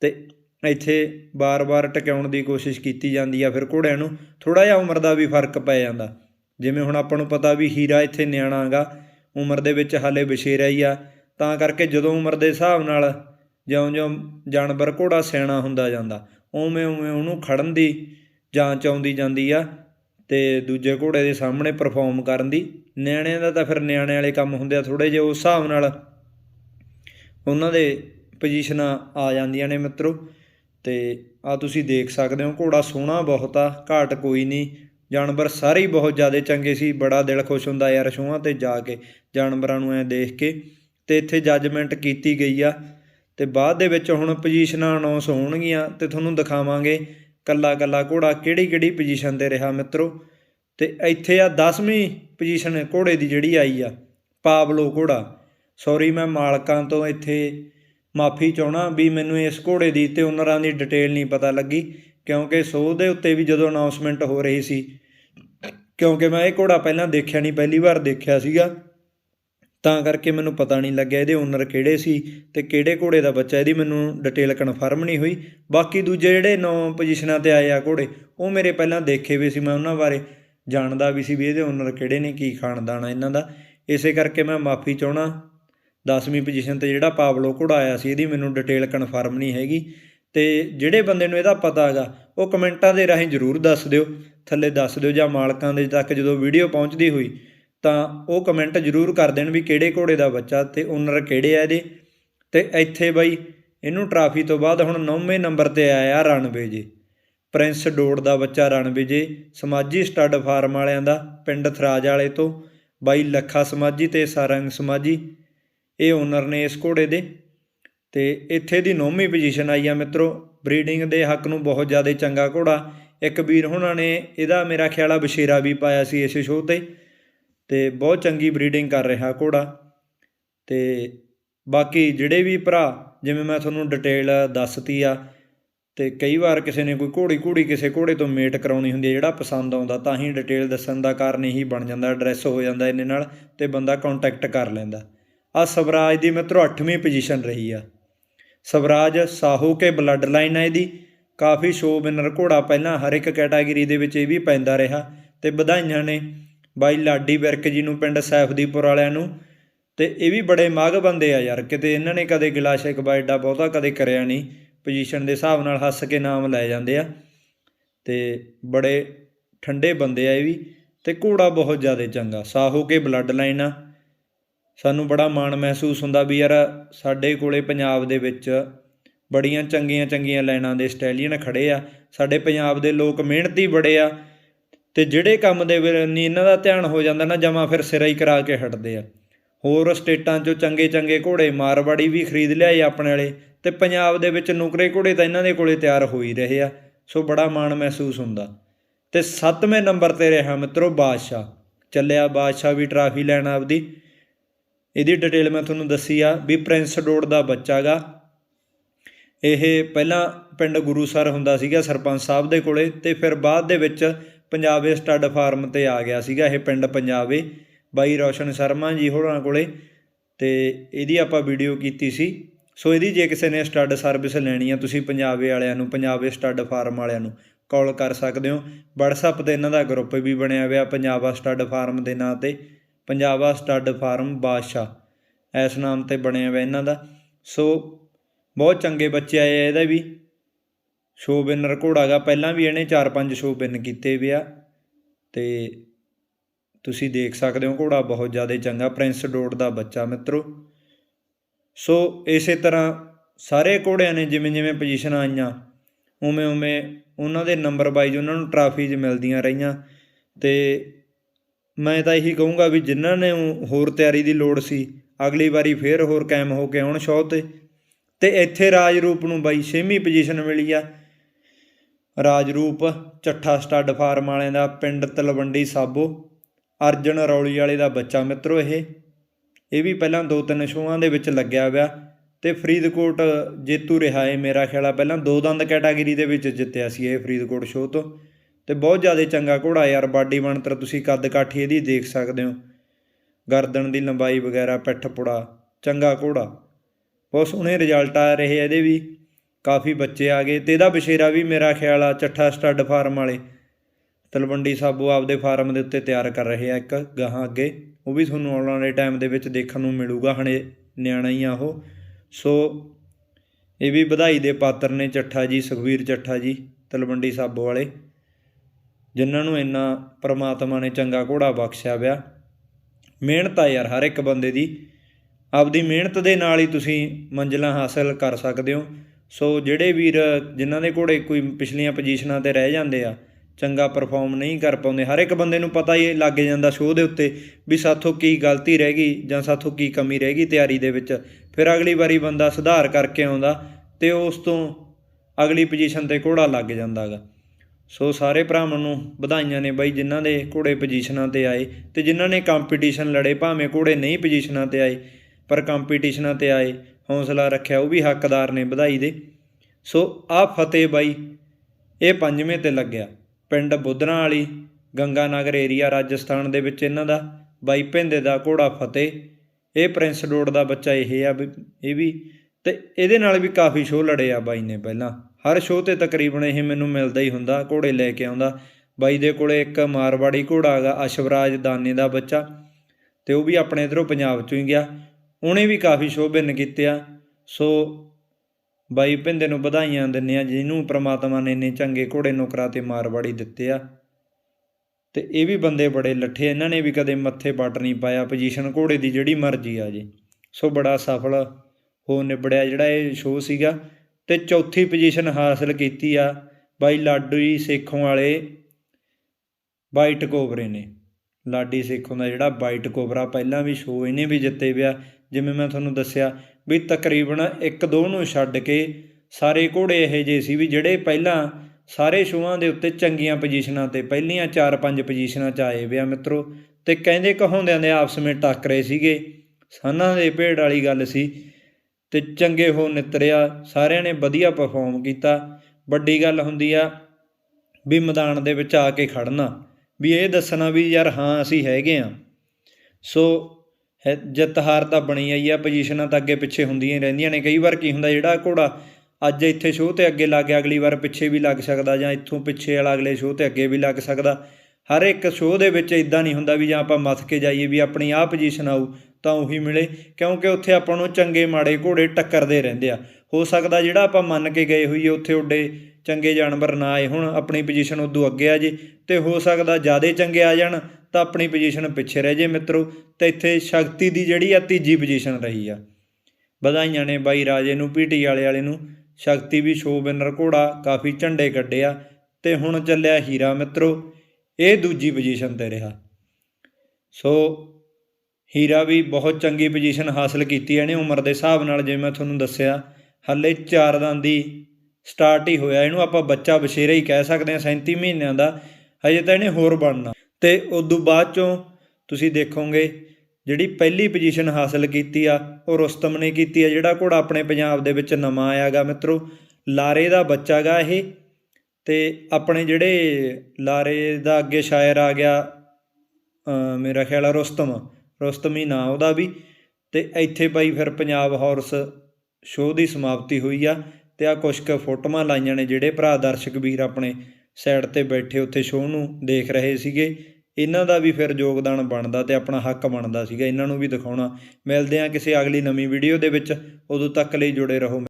ਤੇ ਇੱਥੇ ਵਾਰ ਵਾਰ ਟਿਕਾਉਣ ਦੀ ਕੋਸ਼ਿਸ਼ ਕੀਤੀ ਜਾਂਦੀ ਆ, ਫਿਰ ਘੋੜਿਆਂ ਨੂੰ ਥੋੜਾ ਜਿਹਾ ਉਮਰ ਦਾ ਵੀ ਫ਼ਰਕ ਪੈ ਜਾਂਦਾ। ਜਿਵੇਂ ਹੁਣ ਆਪਾਂ ਨੂੰ ਪਤਾ ਵੀ ਹੀਰਾ ਇੱਥੇ ਨਿਆਣਾ ਹੈਗਾ ਉਮਰ ਦੇ ਵਿੱਚ ਹਾਲੇ ਬਸ਼ੇਰਾ ਹੀ ਆ, ਤਾਂ ਕਰਕੇ ਜਦੋਂ ਉਮਰ ਦੇ ਹਿਸਾਬ ਨਾਲ ਜਿਉਂ-ਜਿਉਂ ਜਾਨਵਰ ਘੋੜਾ ਸਿਆਣਾ ਹੁੰਦਾ ਜਾਂਦਾ, ਉਵੇਂ-ਉਵੇਂ ਉਹਨੂੰ ਖੜਨ ਦੀ ਜਾਂਚ ਆਉਂਦੀ ਜਾਂਦੀ ਆ ਤੇ ਦੂਜੇ ਘੋੜੇ ਦੇ ਸਾਹਮਣੇ ਪਰਫਾਰਮ ਕਰਨ ਦੀ। ਨਿਆਣਿਆਂ ਦਾ ਤਾਂ ਫਿਰ ਨਿਆਣੇ ਵਾਲੇ ਕੰਮ ਹੁੰਦੇ ਆ ਥੋੜੇ ਜਿਹਾ ਉਸ ਹਿਸਾਬ ਨਾਲ ਉਹਨਾਂ ਦੇ ਪੋਜੀਸ਼ਨਾਂ ਆ ਜਾਂਦੀਆਂ ਨੇ ਮਿੱਤਰੋ। ਤੇ ਆ ਤੁਸੀਂ ਦੇਖ ਸਕਦੇ ਹੋ ਘੋੜਾ ਸੋਹਣਾ ਬਹੁਤ ਆ, ਘਾਟ ਕੋਈ ਨਹੀਂ। ਜਾਨਵਰ ਸਾਰੇ ਹੀ ਬਹੁਤ ਜ਼ਿਆਦਾ ਚੰਗੇ ਸੀ, ਬੜਾ ਦਿਲ ਖੁਸ਼ ਹੁੰਦਾ ਯਾਰ ਸ਼ੋਹਾਂ ਤੇ ਜਾ ਕੇ ਜਾਨਵਰਾਂ ਨੂੰ ਐ ਦੇਖ ਕੇ ਤੇ ਇੱਥੇ ਜੱਜਮੈਂਟ ਕੀਤੀ ਗਈ ਆ। ਤੇ ਬਾਅਦ ਦੇ ਵਿੱਚ ਹੁਣ ਪੋਜੀਸ਼ਨਾਂ ਅਨਾਉਂਸ ਹੋਣਗੀਆਂ ਤੇ ਤੁਹਾਨੂੰ ਦਿਖਾਵਾਂਗੇ ਕੱਲਾ ਕੱਲਾ ਘੋੜਾ ਕਿਹੜੀ ਕਿਹੜੀ ਪੋਜੀਸ਼ਨ ਤੇ ਰਿਹਾ ਮਿੱਤਰੋ। ਤੇ ਇੱਥੇ ਆ 10ਵੀਂ ਪੋਜੀਸ਼ਨ ਘੋੜੇ ਦੀ ਜਿਹੜੀ ਆਈ ਆ, ਪਾਵਲੋ ਘੋੜਾ। ਸੌਰੀ ਮੈਂ ਮਾਲਕਾਂ ਤੋਂ ਇੱਥੇ ਮਾਫੀ ਚਾਹਣਾ ਵੀ ਮੈਨੂੰ ਇਸ ਘੋੜੇ ਦੀ ਤੇ ਓਨਰਾਂ ਦੀ ਡਿਟੇਲ ਨਹੀਂ ਪਤਾ ਲੱਗੀ, ਕਿਉਂਕਿ ਸੋ ਦੇ ਉੱਤੇ ਵੀ ਜਦੋਂ ਅਨਾਉਂਸਮੈਂਟ ਹੋ ਰਹੀ ਸੀ, ਕਿਉਂਕਿ ਮੈਂ ਇਹ ਘੋੜਾ ਪਹਿਲਾਂ ਦੇਖਿਆ ਨਹੀਂ, ਪਹਿਲੀ ਵਾਰ ਦੇਖਿਆ ਸੀਗਾ। ਤਾਂ ਕਰਕੇ ਮੈਨੂੰ ਪਤਾ ਨਹੀਂ ਲੱਗਿਆ ਇਹਦੇ ਓਨਰ ਕਿਹੜੇ ਸੀ ਤੇ ਕਿਹੜੇ ਘੋੜੇ ਦਾ ਬੱਚਾ, ਇਹਦੀ ਮੈਨੂੰ ਡਿਟੇਲ ਕਨਫਰਮ ਨਹੀਂ ਹੋਈ। ਬਾਕੀ ਦੂਜੇ ਜਿਹੜੇ ਨੌ ਪੋਜੀਸ਼ਨਾਂ ਤੇ ਆਏ ਆ ਘੋੜੇ, ਉਹ ਮੇਰੇ ਪਹਿਲਾਂ ਦੇਖੇ ਵੀ ਸੀ, ਮੈਂ ਉਹਨਾਂ ਬਾਰੇ ਜਾਣਦਾ ਵੀ ਸੀ ਵੀ ਇਹਦੇ ਓਨਰ ਕਿਹੜੇ ਨੇ, ਕੀ ਖਾਨਦਾਨ ਆ ਇਹਨਾਂ ਦਾ। ਇਸੇ ਕਰਕੇ ਮੈਂ ਮਾਫੀ ਚਾਹਣਾ 10ਵੀਂ ਪੋਜੀਸ਼ਨ ਤੇ ਜਿਹੜਾ ਪਾਵਲੋ ਘੋੜਾ ਆਇਆ ਸੀ, ਇਹਦੀ ਮੈਨੂੰ ਡਿਟੇਲ ਕਨਫਰਮ ਨਹੀਂ ਹੈਗੀ। ਤੇ ਜਿਹੜੇ ਬੰਦੇ ਨੂੰ ਇਹਦਾ ਪਤਾ ਹੈਗਾ, ਉਹ ਕਮੈਂਟਾਂ ਦੇ ਰਾਹੀਂ ਜਰੂਰ ਦੱਸ ਦਿਓ, ਥੱਲੇ ਦੱਸ ਦਿਓ ਜਾਂ ਮਾਲਕਾਂ ਦੇ ਤੱਕ ਜਦੋਂ ਵੀਡੀਓ ਪਹੁੰਚਦੀ ਹੋਈ, ਤਾਂ ਉਹ ਕਮੈਂਟ ਜਰੂਰ ਕਰ ਦੇਣ ਵੀ ਕਿਹੜੇ ਘੋੜੇ ਦਾ ਬੱਚਾ ਤੇ ਓਨਰ ਕਿਹੜੇ ਆ ਇਹਦੇ। ਤੇ ਇੱਥੇ ਬਾਈ, ਇਹਨੂੰ ਟਰਾਫੀ ਤੋਂ ਬਾਅਦ ਹੁਣ 9ਵੇਂ ਨੰਬਰ ਤੇ ਆਇਆ ਰਣਵੇ ਜੀ। ਪ੍ਰਿੰਸ ਡੋੜ ਦਾ ਬੱਚਾ ਰਣਵੇ ਜੀ, ਸਮਾਜੀ ਸਟੱਡ ਫਾਰਮ ਵਾਲਿਆਂ ਦਾ, ਪਿੰਡ ਥਰਾਜ ਵਾਲੇ ਤੋਂ। ਬਾਈ, ਲੱਖਾ ਸਮਾਜੀ ਤੇ ਸਾਰੰਗ ਸਮਾਜੀ। ਇਹ ਓਨਰ ਨੇ ਇਸ ਘੋੜੇ ਦੇ। ਤੇ ਇੱਥੇ ਦੀ ਨੌਵੀਂ ਪੋਜੀਸ਼ਨ ਆਈ ਆ ਮਿੱਤਰੋ। ਬਰੀਡਿੰਗ ਦੇ ਹੱਕ ਨੂੰ ਬਹੁਤ ਜ਼ਿਆਦਾ ਚੰਗਾ ਘੋੜਾ। ਇੱਕ ਵੀਰ ਹੁਣਾਂ ਨੇ ਇਹਦਾ ਮੇਰਾ ਖਿਆਲ ਆ ਬਸ਼ੇਰਾ ਵੀ ਪਾਇਆ ਸੀ ਇਸ ਸ਼ੋਅ ਤੇ। ਤੇ ਬਹੁਤ ਚੰਗੀ ਬਰੀਡਿੰਗ ਕਰ ਰਿਹਾ ਘੋੜਾ। ਤੇ ਬਾਕੀ ਜਿਹੜੇ ਵੀ ਭਰਾ, ਜਿਵੇਂ ਮੈਂ ਤੁਹਾਨੂੰ ਡਿਟੇਲ ਦੱਸਤੀ ਆ, ਤੇ ਕਈ ਵਾਰ ਕਿਸੇ ਨੇ ਕੋਈ ਘੋੜੀ ਘੋੜੀ ਕਿਸੇ ਘੋੜੇ ਤੋਂ ਮੇਟ ਕਰਾਉਣੀ ਹੁੰਦੀ ਹੈ ਜਿਹੜਾ ਪਸੰਦ ਆਉਂਦਾ, ਤਾਂ ਹੀ ਡਿਟੇਲ ਦੱਸਣ ਦਾ ਕਾਰਨ ਇਹੀ ਬਣ ਜਾਂਦਾ ਐਡਰੈਸ ਹੋ ਜਾਂਦਾ ਇਹਨੇ ਨਾਲ, ਤੇ ਬੰਦਾ ਕੰਟੈਕਟ ਕਰ ਲੈਂਦਾ। ਆ ਸਵਰਾਜ ਦੀ ਮਿੱਤਰੋ 8ਵੀਂ ਪੋਜੀਸ਼ਨ ਰਹੀ ਆ। ਸਵਰਾਜ ਸਾਹੂ ਕੇ ਬਲੱਡ ਲਾਈਨ ਆ ਇਹਦੀ। ਕਾਫੀ ਸ਼ੋ ਵਿਨਰ ਘੋੜਾ ਪਹਿਲਾਂ ਹਰ ਇੱਕ ਕੈਟਾਗਰੀ ਦੇ ਵਿੱਚ ਇਹ ਵੀ ਪੈਂਦਾ ਰਿਹਾ ਤੇ ਵਧਾਈਆਂ ਨੇ ਬਾਈ ਲਾਡੀ ਵਿਰਕ ਜੀ ਨੂੰ, ਪਿੰਡ ਸੈਫਦੀਪੁਰ ਵਾਲਿਆਂ ਨੂੰ। ਤੇ ਇਹ ਵੀ ਬੜੇ ਮਾਘ ਬੰਦੇ ਆ ਯਾਰ, ਕਿਤੇ ਇਹਨਾਂ ਨੇ ਕਦੇ ਗਿਲਾ ਸ਼ਿਕਵਾ ਏਡਾ ਬਹੁਤਾ ਕਦੇ ਕਰਿਆ ਨਹੀਂ। ਪੋਜੀਸ਼ਨ ਦੇ ਹਿਸਾਬ ਨਾਲ ਹੱਸ ਕੇ ਨਾਮ ਲੈ ਜਾਂਦੇ ਆ। ਤੇ ਬੜੇ ਠੰਡੇ ਬੰਦੇ ਆ ਇਹ ਵੀ। ਤੇ ਘੋੜਾ ਬਹੁਤ ਜ਼ਿਆਦਾ ਚੰਗਾ, ਸਾਹੂ ਕੇ ਬਲੱਡ ਲਾਈਨ ਆ। ਸਾਨੂੰ ਬੜਾ ਮਾਣ ਮਹਿਸੂਸ ਹੁੰਦਾ ਵੀ ਯਾਰ ਸਾਡੇ ਕੋਲੇ ਪੰਜਾਬ ਦੇ ਵਿੱਚ ਬੜੀਆਂ ਚੰਗੀਆਂ ਚੰਗੀਆਂ ਲਾਈਨਾਂ ਦੇ ਸਟੈਲੀਅਨ ਖੜੇ ਆ। ਸਾਡੇ ਪੰਜਾਬ ਦੇ ਲੋਕ ਮਿਹਨਤੀ ਬੜੇ ਆ ਤੇ ਜਿਹੜੇ ਕੰਮ ਦੇ ਨਹੀਂ ਇਹਨਾਂ ਦਾ ਧਿਆਨ ਹੋ ਜਾਂਦਾ ਨਾ, ਜਮਾ ਫਿਰ ਸਿਰਾ ਹੀ ਕਰਾ ਕੇ ਹਟਦੇ ਆ। ਹੋਰ ਸਟੇਟਾਂ 'ਚੋਂ ਚੰਗੇ ਚੰਗੇ ਘੋੜੇ ਮਾਰਵਾੜੀ ਵੀ ਖਰੀਦ ਲਿਆਏ ਆਪਣੇ ਵਾਲੇ ਤੇ ਪੰਜਾਬ ਦੇ ਵਿੱਚ ਨੁਕਰੇ ਘੋੜੇ ਤਾਂ ਇਹਨਾਂ ਦੇ ਕੋਲੇ ਤਿਆਰ ਹੋ ਹੀ ਰਹੇ ਆ। ਸੋ ਬੜਾ ਮਾਣ ਮਹਿਸੂਸ ਹੁੰਦਾ। ਤੇ 7ਵੇਂ ਨੰਬਰ ਤੇ ਰਿਹਾ ਮਿੱਤਰੋ ਬਾਦਸ਼ਾਹ। ਚੱਲਿਆ ਬਾਦਸ਼ਾਹ ਵੀ ਟਰਾਫੀ ਲੈਣ ਆਪਦੀ। ਇਹਦੀ ਡਿਟੇਲ ਮੈਂ ਤੁਹਾਨੂੰ ਦੱਸੀ ਆ ਵੀ ਪ੍ਰਿੰਸ ਡੋੜ ਦਾ ਬੱਚਾ ਗਾ। ਇਹ ਪਹਿਲਾਂ ਪਿੰਡ ਗੁਰੂਸਰ ਹੁੰਦਾ ਸੀਗਾ ਸਰਪੰਚ ਸਾਹਿਬ ਦੇ ਕੋਲੇ ਤੇ ਫਿਰ ਬਾਅਦ ਦੇ ਵਿੱਚ ਪੰਜਾਬੇ ਸਟੱਡ ਫਾਰਮ ਤੇ ਆ ਗਿਆ ਸੀਗਾ ਇਹ ਪਿੰਡ ਪੰਜਾਬੇ, ਬਾਈ ਰੋਸ਼ਨ ਸ਼ਰਮਾ ਜੀ ਹੋਰਾਂ ਕੋਲੇ ਤੇ ਇਹਦੀ ਆਪਾਂ ਵੀਡੀਓ ਕੀਤੀ ਸੀ। ਸੋ ਇਹਦੀ ਜੇ ਕਿਸੇ ਨੇ ਸਟੱਡ ਸਰਵਿਸ ਲੈਣੀ ਆ ਤੁਸੀਂ ਪੰਜਾਬੇ ਵਾਲਿਆਂ ਨੂੰ, ਪੰਜਾਬੇ ਸਟੱਡ ਫਾਰਮ ਵਾਲਿਆਂ ਨੂੰ ਕਾਲ ਕਰ ਸਕਦੇ ਹੋ। WhatsApp ਤੇ ਇਹਨਾਂ ਦਾ ਗਰੁੱਪ ਵੀ ਬਣਿਆ ਹੋਇਆ, ਪੰਜਾਬਾ ਸਟੱਡ ਫਾਰਮ ਦੇ ਨਾਂ ਤੇ। ਪੰਜਾਬਾ ਸਟੱਡ ਫਾਰਮ ਬਾਦਸ਼ਾਹ। ਇਸ ਨਾਮ ਤੇ ਬਣਿਆ ਹੋਇਆ ਇਹਨਾਂ ਦਾ। ਸੋ ਬਹੁਤ ਚੰਗੇ ਬੱਚੇ ਆਏ ਆ ਇਹਦਾ ਵੀ। ਸ਼ੋ ਵਿਨਰ ਘੋੜਾ ਗਾ ਪਹਿਲਾਂ ਵੀ ਇਹਨੇ 4-5 ਸ਼ੋ ਵਿਨ ਕੀਤੇ ਵੀ ਆ। ਤੇ ਤੁਸੀਂ ਦੇਖ ਸਕਦੇ ਹੋ ਘੋੜਾ ਬਹੁਤ ਜ਼ਿਆਦਾ ਚੰਗਾ, ਪ੍ਰਿੰਸ ਡੋਟ ਦਾ ਬੱਚਾ ਮਿੱਤਰੋ। ਸੋ ਇਸੇ ਤਰ੍ਹਾਂ ਸਾਰੇ ਘੋੜਿਆਂ ਨੇ ਜਿਵੇਂ ਜਿਵੇਂ ਪੋਜੀਸ਼ਨਾਂ ਆਈਆਂ, ਉਵੇਂ ਉਵੇਂ ਉਹਨਾਂ ਦੇ ਨੰਬਰ ਵਾਈਜ਼ ਉਹਨਾਂ ਨੂੰ ਟਰਾਫੀਜ਼ ਮਿਲਦੀਆਂ ਰਹੀਆਂ। ਤੇ ਮੈਂ ਤਾਂ ਇਹੀ ਕਹੂੰਗਾ ਵੀ ਜਿਨ੍ਹਾਂ ਨੇ ਹੋਰ ਤਿਆਰੀ ਦੀ ਲੋੜ ਸੀ, ਅਗਲੀ ਵਾਰੀ ਫੇਰ ਹੋਰ ਕਾਇਮ ਹੋ ਕੇ ਆਉਣ ਸ਼ੋਅ ਤੇ ਤੇ ਇੱਥੇ ਰਾਜਰੂਪ ਨੂੰ ਬਾਈ 6ਵੀਂ ਪੋਜੀਸ਼ਨ ਮਿਲੀ ਆ। ਰਾਜਰੂਪ ਚੱਠਾ ਸਟੱਡ ਫਾਰਮ ਵਾਲਿਆਂ ਦਾ ਪਿੰਡ ਤਲਵੰਡੀ ਸਾਬੋ, ਅਰਜਨ ਰੌਲੀ ਵਾਲੇ ਦਾ ਬੱਚਾ ਮਿੱਤਰੋ ਇਹ। ਇਹ ਵੀ ਪਹਿਲਾਂ ਦੋ ਤਿੰਨ ਸ਼ੋਆਂ ਦੇ ਵਿੱਚ ਲੱਗਿਆ ਹੋਇਆ। ਤੇ ਫਰੀਦਕੋਟ ਜੇਤੂ ਰਿਹਾ ਹੈ ਮੇਰਾ ਖਿਆਲ ਆ ਪਹਿਲਾਂ ਦੋ ਦੰਦ ਕੈਟਾਗਰੀ ਦੇ ਵਿੱਚ ਜਿੱਤਿਆ ਸੀ ਇਹ ਫਰੀਦਕੋਟ ਸ਼ੋਅ ਤੋਂ। ਤੇ ਬਹੁਤ ਜ਼ਿਆਦਾ ਚੰਗਾ ਘੋੜਾ ਯਾਰ, ਬਾਡੀ ਬਣਤਰ ਤੁਸੀਂ ਕੱਦ ਕਾਠੀ ਇਹਦੀ ਦੇਖ ਸਕਦੇ ਹੋ। ਗਰਦਨ ਦੀ ਲੰਬਾਈ ਵਗੈਰਾ, ਪਿੱਠ ਪੁੜਾ, ਚੰਗਾ ਘੋੜਾ। ਬਹੁਤ ਸੋਹਣੇ ਰਿਜ਼ਲਟ ਆ ਰਹੇ ਇਹਦੇ ਵੀ। ਕਾਫੀ ਬੱਚੇ ਆ ਗਏ ਤੇ ਇਹਦਾ ਬਸ਼ੇਰਾ ਵੀ ਮੇਰਾ ਖਿਆਲ ਆ ਚੱਠਾ ਸਟੱਡ ਫਾਰਮ ਵਾਲੇ। ਤਲਵੰਡੀ ਸਾਬੋ ਆਪਦੇ ਫਾਰਮ ਦੇ ਉੱਤੇ ਤਿਆਰ ਕਰ ਰਹੇ ਆ ਇੱਕ ਗਾਹਾਂ ਅੱਗੇ। ਉਹ ਵੀ ਤੁਹਾਨੂੰ ਆਉਣ ਵਾਲੇ ਟਾਈਮ ਦੇ ਵਿੱਚ ਦੇਖਣ ਨੂੰ ਮਿਲੂਗਾ, ਹਣੇ ਨਿਆਣਾ ਹੀ ਆ ਉਹ। ਸੋ ਇਹ ਵੀ ਵਧਾਈ ਦੇ ਪਾਤਰ ਨੇ ਚੱਠਾ ਜੀ, ਸੁਖਵੀਰ ਚੱਠਾ ਜੀ, ਤਲਵੰਡੀ ਸਾਬੋ ਵਾਲੇ। ਜਿਨ੍ਹਾਂ ਨੂੰ ਇੰਨਾ ਪਰਮਾਤਮਾ ਨੇ ਚੰਗਾ ਘੋੜਾ ਬਖਸ਼ਿਆ ਵਿਆ ਮਿਹਨਤ ਆ ਯਾਰ ਹਰ ਇੱਕ ਬੰਦੇ ਦੀ। ਆਪਦੀ ਮਿਹਨਤ ਦੇ ਨਾਲ ਹੀ ਤੁਸੀਂ ਮੰਜ਼ਿਲਾਂ ਹਾਸਲ ਕਰ ਸਕਦੇ ਹੋ। ਸੋ ਜਿਹੜੇ ਵੀਰ ਜਿਨ੍ਹਾਂ ਦੇ ਘੋੜੇ ਕੋਈ ਪਿਛਲੀਆਂ ਪੋਜੀਸ਼ਨਾਂ ਤੇ ਰਹਿ ਜਾਂਦੇ ਆ, ਚੰਗਾ ਪਰਫਾਰਮ ਨਹੀਂ ਕਰ ਪਾਉਂਦੇ, ਹਰ ਇੱਕ ਬੰਦੇ ਨੂੰ ਪਤਾ ਹੀ ਲੱਗ ਜਾਂਦਾ ਸ਼ੋਅ ਦੇ ਉੱਤੇ ਵੀ ਸਾਥੋਂ ਕੀ ਗਲਤੀ ਰਹਿ ਗਈ ਜਾਂ ਸਾਥੋਂ ਕੀ ਕਮੀ ਰਹਿ ਗਈ ਤਿਆਰੀ ਦੇ ਵਿੱਚ। ਫਿਰ ਅਗਲੀ ਵਾਰੀ ਬੰਦਾ ਸੁਧਾਰ ਕਰਕੇ ਆਉਂਦਾ ਤੇ ਉਸ ਤੋਂ ਅਗਲੀ ਪੋਜੀਸ਼ਨ ਤੇ ਘੋੜਾ ਲੱਗ ਜਾਂਦਾਗਾ। ਸੋ ਸਾਰੇ ਭਰਾਵਾਂ ਨੂੰ ਵਧਾਈਆਂ ਨੇ ਬਾਈ, ਜਿਨ੍ਹਾਂ ਦੇ ਘੋੜੇ ਪੋਜੀਸ਼ਨਾਂ ਤੇ ਆਏ ਤੇ ਜਿਨ੍ਹਾਂ ਨੇ ਕੰਪੀਟੀਸ਼ਨ ਲੜੇ, ਭਾਵੇਂ ਘੋੜੇ ਨਹੀਂ ਪੋਜੀਸ਼ਨਾਂ ਤੇ ਆਏ, ਪਰ ਕੰਪੀਟੀਸ਼ਨਾਂ ਤੇ ਆਏ, ਹੌਸਲਾ ਰੱਖਿਆ, ਉਹ ਵੀ ਹੱਕਦਾਰ ਨੇ ਵਧਾਈ ਦੇ। ਸੋ ਆ ਫਤਿਹ ਬਾਈ, ਇਹ ਪੰਜਵੇਂ ਤੇ ਲੱਗਿਆ। ਪਿੰਡ ਬੁੱਧਨਾ ਵਾਲੀ ਗੰਗਾ ਨਗਰ ਏਰੀਆ ਰਾਜਸਥਾਨ ਦੇ ਵਿੱਚ ਇਹਨਾਂ ਦਾ, ਬਾਈ ਭਿੰਦੇ ਦਾ ਘੋੜਾ ਫਤਿਹ। ਇਹ ਪ੍ਰਿੰਸ ਡੋੜ ਦਾ ਬੱਚਾ ਇਹ ਆ ਵੀ, ਇਹ ਵੀ, ਤੇ ਇਹਦੇ ਨਾਲ ਵੀ ਕਾਫੀ ਸ਼ੋਅ ਲੜੇ ਆ ਬਾਈ ਨੇ ਪਹਿਲਾਂ। ਹਰ ਸ਼ੋਅ ਤੇ ਤਕਰੀਬਨ ਇਹ ਮੈਨੂੰ ਮਿਲਦਾ ਹੀ ਹੁੰਦਾ, ਘੋੜੇ ਲੈ ਕੇ ਆਉਂਦਾ। ਬਾਈ ਦੇ ਕੋਲੇ ਇੱਕ ਮਾਰਵਾੜੀ ਘੋੜਾ ਹੈਗਾ, ਅਸ਼ਵਰਾਜ ਦਾਨੇ ਦਾ ਬੱਚਾ, ਤੇ ਉਹ ਵੀ ਆਪਣੇ ਇਧਰੋਂ ਪੰਜਾਬ ਚੋਂ ਹੀ ਗਿਆ। ਉਹਨੇ ਵੀ ਕਾਫੀ ਸ਼ੋਅ ਬਿਨ ਕੀਤੇ ਆ। ਸੋ ਬਾਈ ਭਿੰਦੇ ਨੂੰ ਵਧਾਈਆਂ ਦਿੰਨੇ ਆ, ਜਿਹਨੂੰ ਪ੍ਰਮਾਤਮਾ ਨੇ ਇੰਨੇ ਚੰਗੇ ਘੋੜੇ ਨੁਕਰਾ ਤੇ ਮਾਰਵਾੜੀ ਦਿੱਤੇ ਆ। ਤੇ ਇਹ ਵੀ ਬੰਦੇ ਬੜੇ ਲੱਠੇ ਇਹਨਾਂ ਨੇ ਵੀ ਕਦੇ ਮੱਥੇ ਪੱਟ ਨਹੀਂ ਪਾਇਆ ਪੋਜੀਸ਼ਨ ਘੋੜੇ ਦੀ ਜਿਹੜੀ ਮਰਜ਼ੀ ਆ ਜੀ। ਸੋ ਬੜਾ ਸਫਲ ਹੋ ਨਿਬੜਿਆ ਜਿਹੜਾ ਇਹ ਸ਼ੋਅ ਸੀਗਾ। ਤੇ ਚੌਥੀ ਪੋਜੀਸ਼ਨ ਹਾਸਲ ਕੀਤੀ ਆ ਬਾਈ ਲਾਡੂ ਜੀ ਸੇਖੋਂ ਵਾਲੇ ਵਾਈਟ ਕੋਬਰੇ ਨੇ। ਲਾਡੀ ਸੇਖੋਂ ਦਾ ਜਿਹੜਾ ਵਾਈਟ ਕੋਬਰਾ ਪਹਿਲਾਂ ਵੀ ਸ਼ੋਅ ਇਹਨੇ ਵੀ ਜਿੱਤੇ ਪਿਆ। ਜਿਵੇਂ ਮੈਂ ਤੁਹਾਨੂੰ ਦੱਸਿਆ ਵੀ ਤਕਰੀਬਨ ਇੱਕ ਦੋ ਨੂੰ ਛੱਡ ਕੇ ਸਾਰੇ ਘੋੜੇ ਇਹੋ ਜਿਹੇ ਸੀ ਵੀ ਜਿਹੜੇ ਪਹਿਲਾਂ ਸਾਰੇ ਸ਼ੋਆਂ ਦੇ ਉੱਤੇ ਚੰਗੀਆਂ ਪੋਜੀਸ਼ਨਾਂ ਤੇ ਪਹਿਲੀਆਂ 4-5 ਪੋਜੀਸ਼ਨਾਂ 'ਚ ਆਏ ਵਿਆ ਮਿੱਤਰੋ। ਤੇ ਕਹਿੰਦੇ ਕਹਾਉਂਦਿਆਂ ਦੇ ਆਪਸ ਵਿੱਚ ਟੱਕਰੇ ਸੀਗੇ। ਸਾਨਾਂ ਦੇ ਭੇੜ ਵਾਲੀ ਗੱਲ ਸੀ ਤੇ ਚੰਗੇ ਹੋ ਨਿਤਰਿਆ, ਸਾਰਿਆਂ ਨੇ ਵਧੀਆ ਪਰਫਾਰਮ ਕੀਤਾ। ਵੱਡੀ ਗੱਲ ਹੁੰਦੀ ਆ ਵੀ ਮੈਦਾਨ ਦੇ ਵਿੱਚ ਆ ਕੇ ਖੜਨਾ, ਵੀ ਇਹ ਦੱਸਣਾ ਵੀ ਯਾਰ ਹਾਂ ਅਸੀਂ ਹੈਗੇ ਆ। ਸੋ ਹੈ- ਜਿੱਤ ਹਾਰ ਤਾਂ ਬਣੀ ਆਈ ਆ ਪੋਜੀਸ਼ਨਾਂ ਤਾਂ ਅੱਗੇ ਪਿੱਛੇ ਹੁੰਦੀਆਂ ਹੀ ਰਹਿੰਦੀਆਂ ਨੇ। ਕਈ ਵਾਰ ਕੀ ਹੁੰਦਾ, ਜਿਹੜਾ ਘੋੜਾ ਅੱਜ ਇੱਥੇ ਸ਼ੋਅ ਤੇ ਅੱਗੇ ਲੱਗ ਗਿਆ, ਅਗਲੀ ਵਾਰ ਪਿੱਛੇ ਵੀ ਲੱਗ ਸਕਦਾ ਜਾਂ ਇੱਥੋਂ ਪਿੱਛੇ ਵਾਲਾ ਅਗਲੇ ਸ਼ੋਅ ਤੇ ਅੱਗੇ ਵੀ ਲੱਗ ਸਕਦਾ। ਹਰ ਇੱਕ ਸ਼ੋਅ ਦੇ ਵਿੱਚ ਇਦਾਂ ਨਹੀਂ ਹੁੰਦਾ ਵੀ ਜਾਂ ਆਪਾਂ ਮੱਥ ਕੇ ਜਾਈਏ ਵੀ ਆਪਣੀ ਆਹ ਪੋਜੀਸ਼ਨ ਆਊ ਤਾਂ ਉਹੀ ਮਿਲੇ, ਕਿਉਂਕਿ ਉੱਥੇ ਆਪਾਂ ਨੂੰ ਚੰਗੇ ਮਾੜੇ ਘੋੜੇ ਟੱਕਰਦੇ ਰਹਿੰਦੇ ਆ। ਹੋ ਸਕਦਾ ਜਿਹੜਾ ਆਪਾਂ ਮੰਨ ਕੇ ਗਏ ਹੋਈਏ ਉੱਥੇ ਉੱਡੇ ਚੰਗੇ ਜਾਨਵਰ ਨਾ ਆਏ ਹੁਣ, ਆਪਣੀ ਪੋਜੀਸ਼ਨ ਉਦੋਂ ਅੱਗੇ ਆ ਜੇ, ਤੇ ਹੋ ਸਕਦਾ ਜਿਆਦੇ ਚੰਗੇ ਆ ਜਾਣ, ਤਾਂ ਆਪਣੀ ਪੋਜੀਸ਼ਨ ਪਿੱਛੇ ਰਹਿ ਜੇ ਮਿੱਤਰੋ, ਤੇ ਇੱਥੇ ਸ਼ਕਤੀ ਦੀ ਜਿਹੜੀ ਆ ਤੀਜੀ ਪੋਜੀਸ਼ਨ ਰਹੀ ਆ। ਵਧਾਈਆਂ ਨੇ ਬਾਈ ਰਾਜੇ ਨੂੰ ਪੀਟੀ ਵਾਲੇ ਵਾਲੇ ਨੂੰ। ਸ਼ਕਤੀ ਵੀ ਸ਼ੋ ਵਿਨਰ ਘੋੜਾ, ਕਾਫੀ ਝੰਡੇ ਕੱਢਿਆ ਤੇ ਹੁਣ ਚੱਲਿਆ ਹੀਰਾ ਮਿੱਤਰੋ, ਇਹ ਦੂਜੀ ਪੋਜੀਸ਼ਨ ਤੇ ਰਿਹਾ। ਸੋ ਹੀਰਾ ਵੀ ਬਹੁਤ ਚੰਗੀ ਪੋਜੀਸ਼ਨ ਹਾਸਲ ਕੀਤੀ ਹੈ। ਇਹਨੇ ਉਮਰ ਦੇ ਹਿਸਾਬ ਨਾਲ ਜਿਵੇਂ ਮੈਂ ਤੁਹਾਨੂੰ ਦੱਸਿਆ, ਹੱਲੇ ਚਾਰ ਦੰਦ ਦੀ ਸਟਾਰਟ ਹੀ ਹੋਇਆ। ਇਹਨੂੰ ਆਪਾਂ ਬੱਚਾ ਬਸ਼ੇਰਾ ਹੀ ਕਹਿ ਸਕਦੇ ਹਾਂ 37 ਮਹੀਨਿਆਂ ਦਾ। ਹਜੇ ਤਾਂ ਇਹਨੇ ਹੋਰ ਬਣਨਾ। ਤੇ ਉਦੋਂ ਬਾਅਦ ਚੋਂ ਤੁਸੀਂ ਦੇਖੋਗੇ, ਜਿਹੜੀ ਪਹਿਲੀ ਪੋਜੀਸ਼ਨ ਹਾਸਲ ਕੀਤੀ ਆ, ਉਹ ਰੁਸਤਮ ਨੇ ਕੀਤੀ ਆ। ਜਿਹੜਾ ਘੋੜਾ ਆਪਣੇ ਪੰਜਾਬ ਦੇ ਵਿੱਚ ਨਵਾਂ ਆਇਆਗਾ ਮਿੱਤਰੋ, ਲਾਰੇ ਦਾ ਬੱਚਾ ਗਾ ਇਹ। ਤੇ ਆਪਣੇ ਜਿਹੜੇ ਲਾਰੇ ਦਾ ਅੱਗੇ ਸ਼ਾਇਰ ਆ ਗਿਆ ਮੇਰਾ ਖਿਆਲ ਆ ਰੁਸਤਮ। ਰੁਸਤਮ ਹੀ ਨਾਂ ਉਹਦਾ ਵੀ। ਤੇ ਇੱਥੇ ਭਾਈ ਫਿਰ ਪੰਜਾਬ ਹਾਰਸ ਸ਼ੋਅ ਦੀ ਸਮਾਪਤੀ ਹੋਈ ਆ ਤੇ ਆ ਕੁਛ ਕੁ ਫੋਟੋਆਂ ਲਾਈਆਂ ਨੇ ਜਿਹੜੇ ਭਰਾ ਦਰਸ਼ਕ ਵੀਰ ਆਪਣੇ ਸਾਈਡ ਤੇ ਬੈਠੇ ਉੱਥੇ ਸ਼ੋਅ ਨੂੰ ਦੇਖ ਰਹੇ ਸੀਗੇ। ਇਹਨਾਂ ਦਾ ਵੀ ਫਿਰ ਯੋਗਦਾਨ ਬਣਦਾ ਤੇ ਆਪਣਾ ਹੱਕ ਬਣਦਾ ਸੀਗਾ। ਇਹਨਾਂ ਨੂੰ ਵੀ ਦਿਖਾਉਣਾ। ਮਿਲਦੇ ਆ ਕਿਸੇ ਅਗਲੀ ਨਵੀਂ ਵੀਡੀਓ ਦੇ ਵਿੱਚ। ਉਦੋਂ ਤੱਕ ਲਈ ਜੁੜੇ ਰਹੋ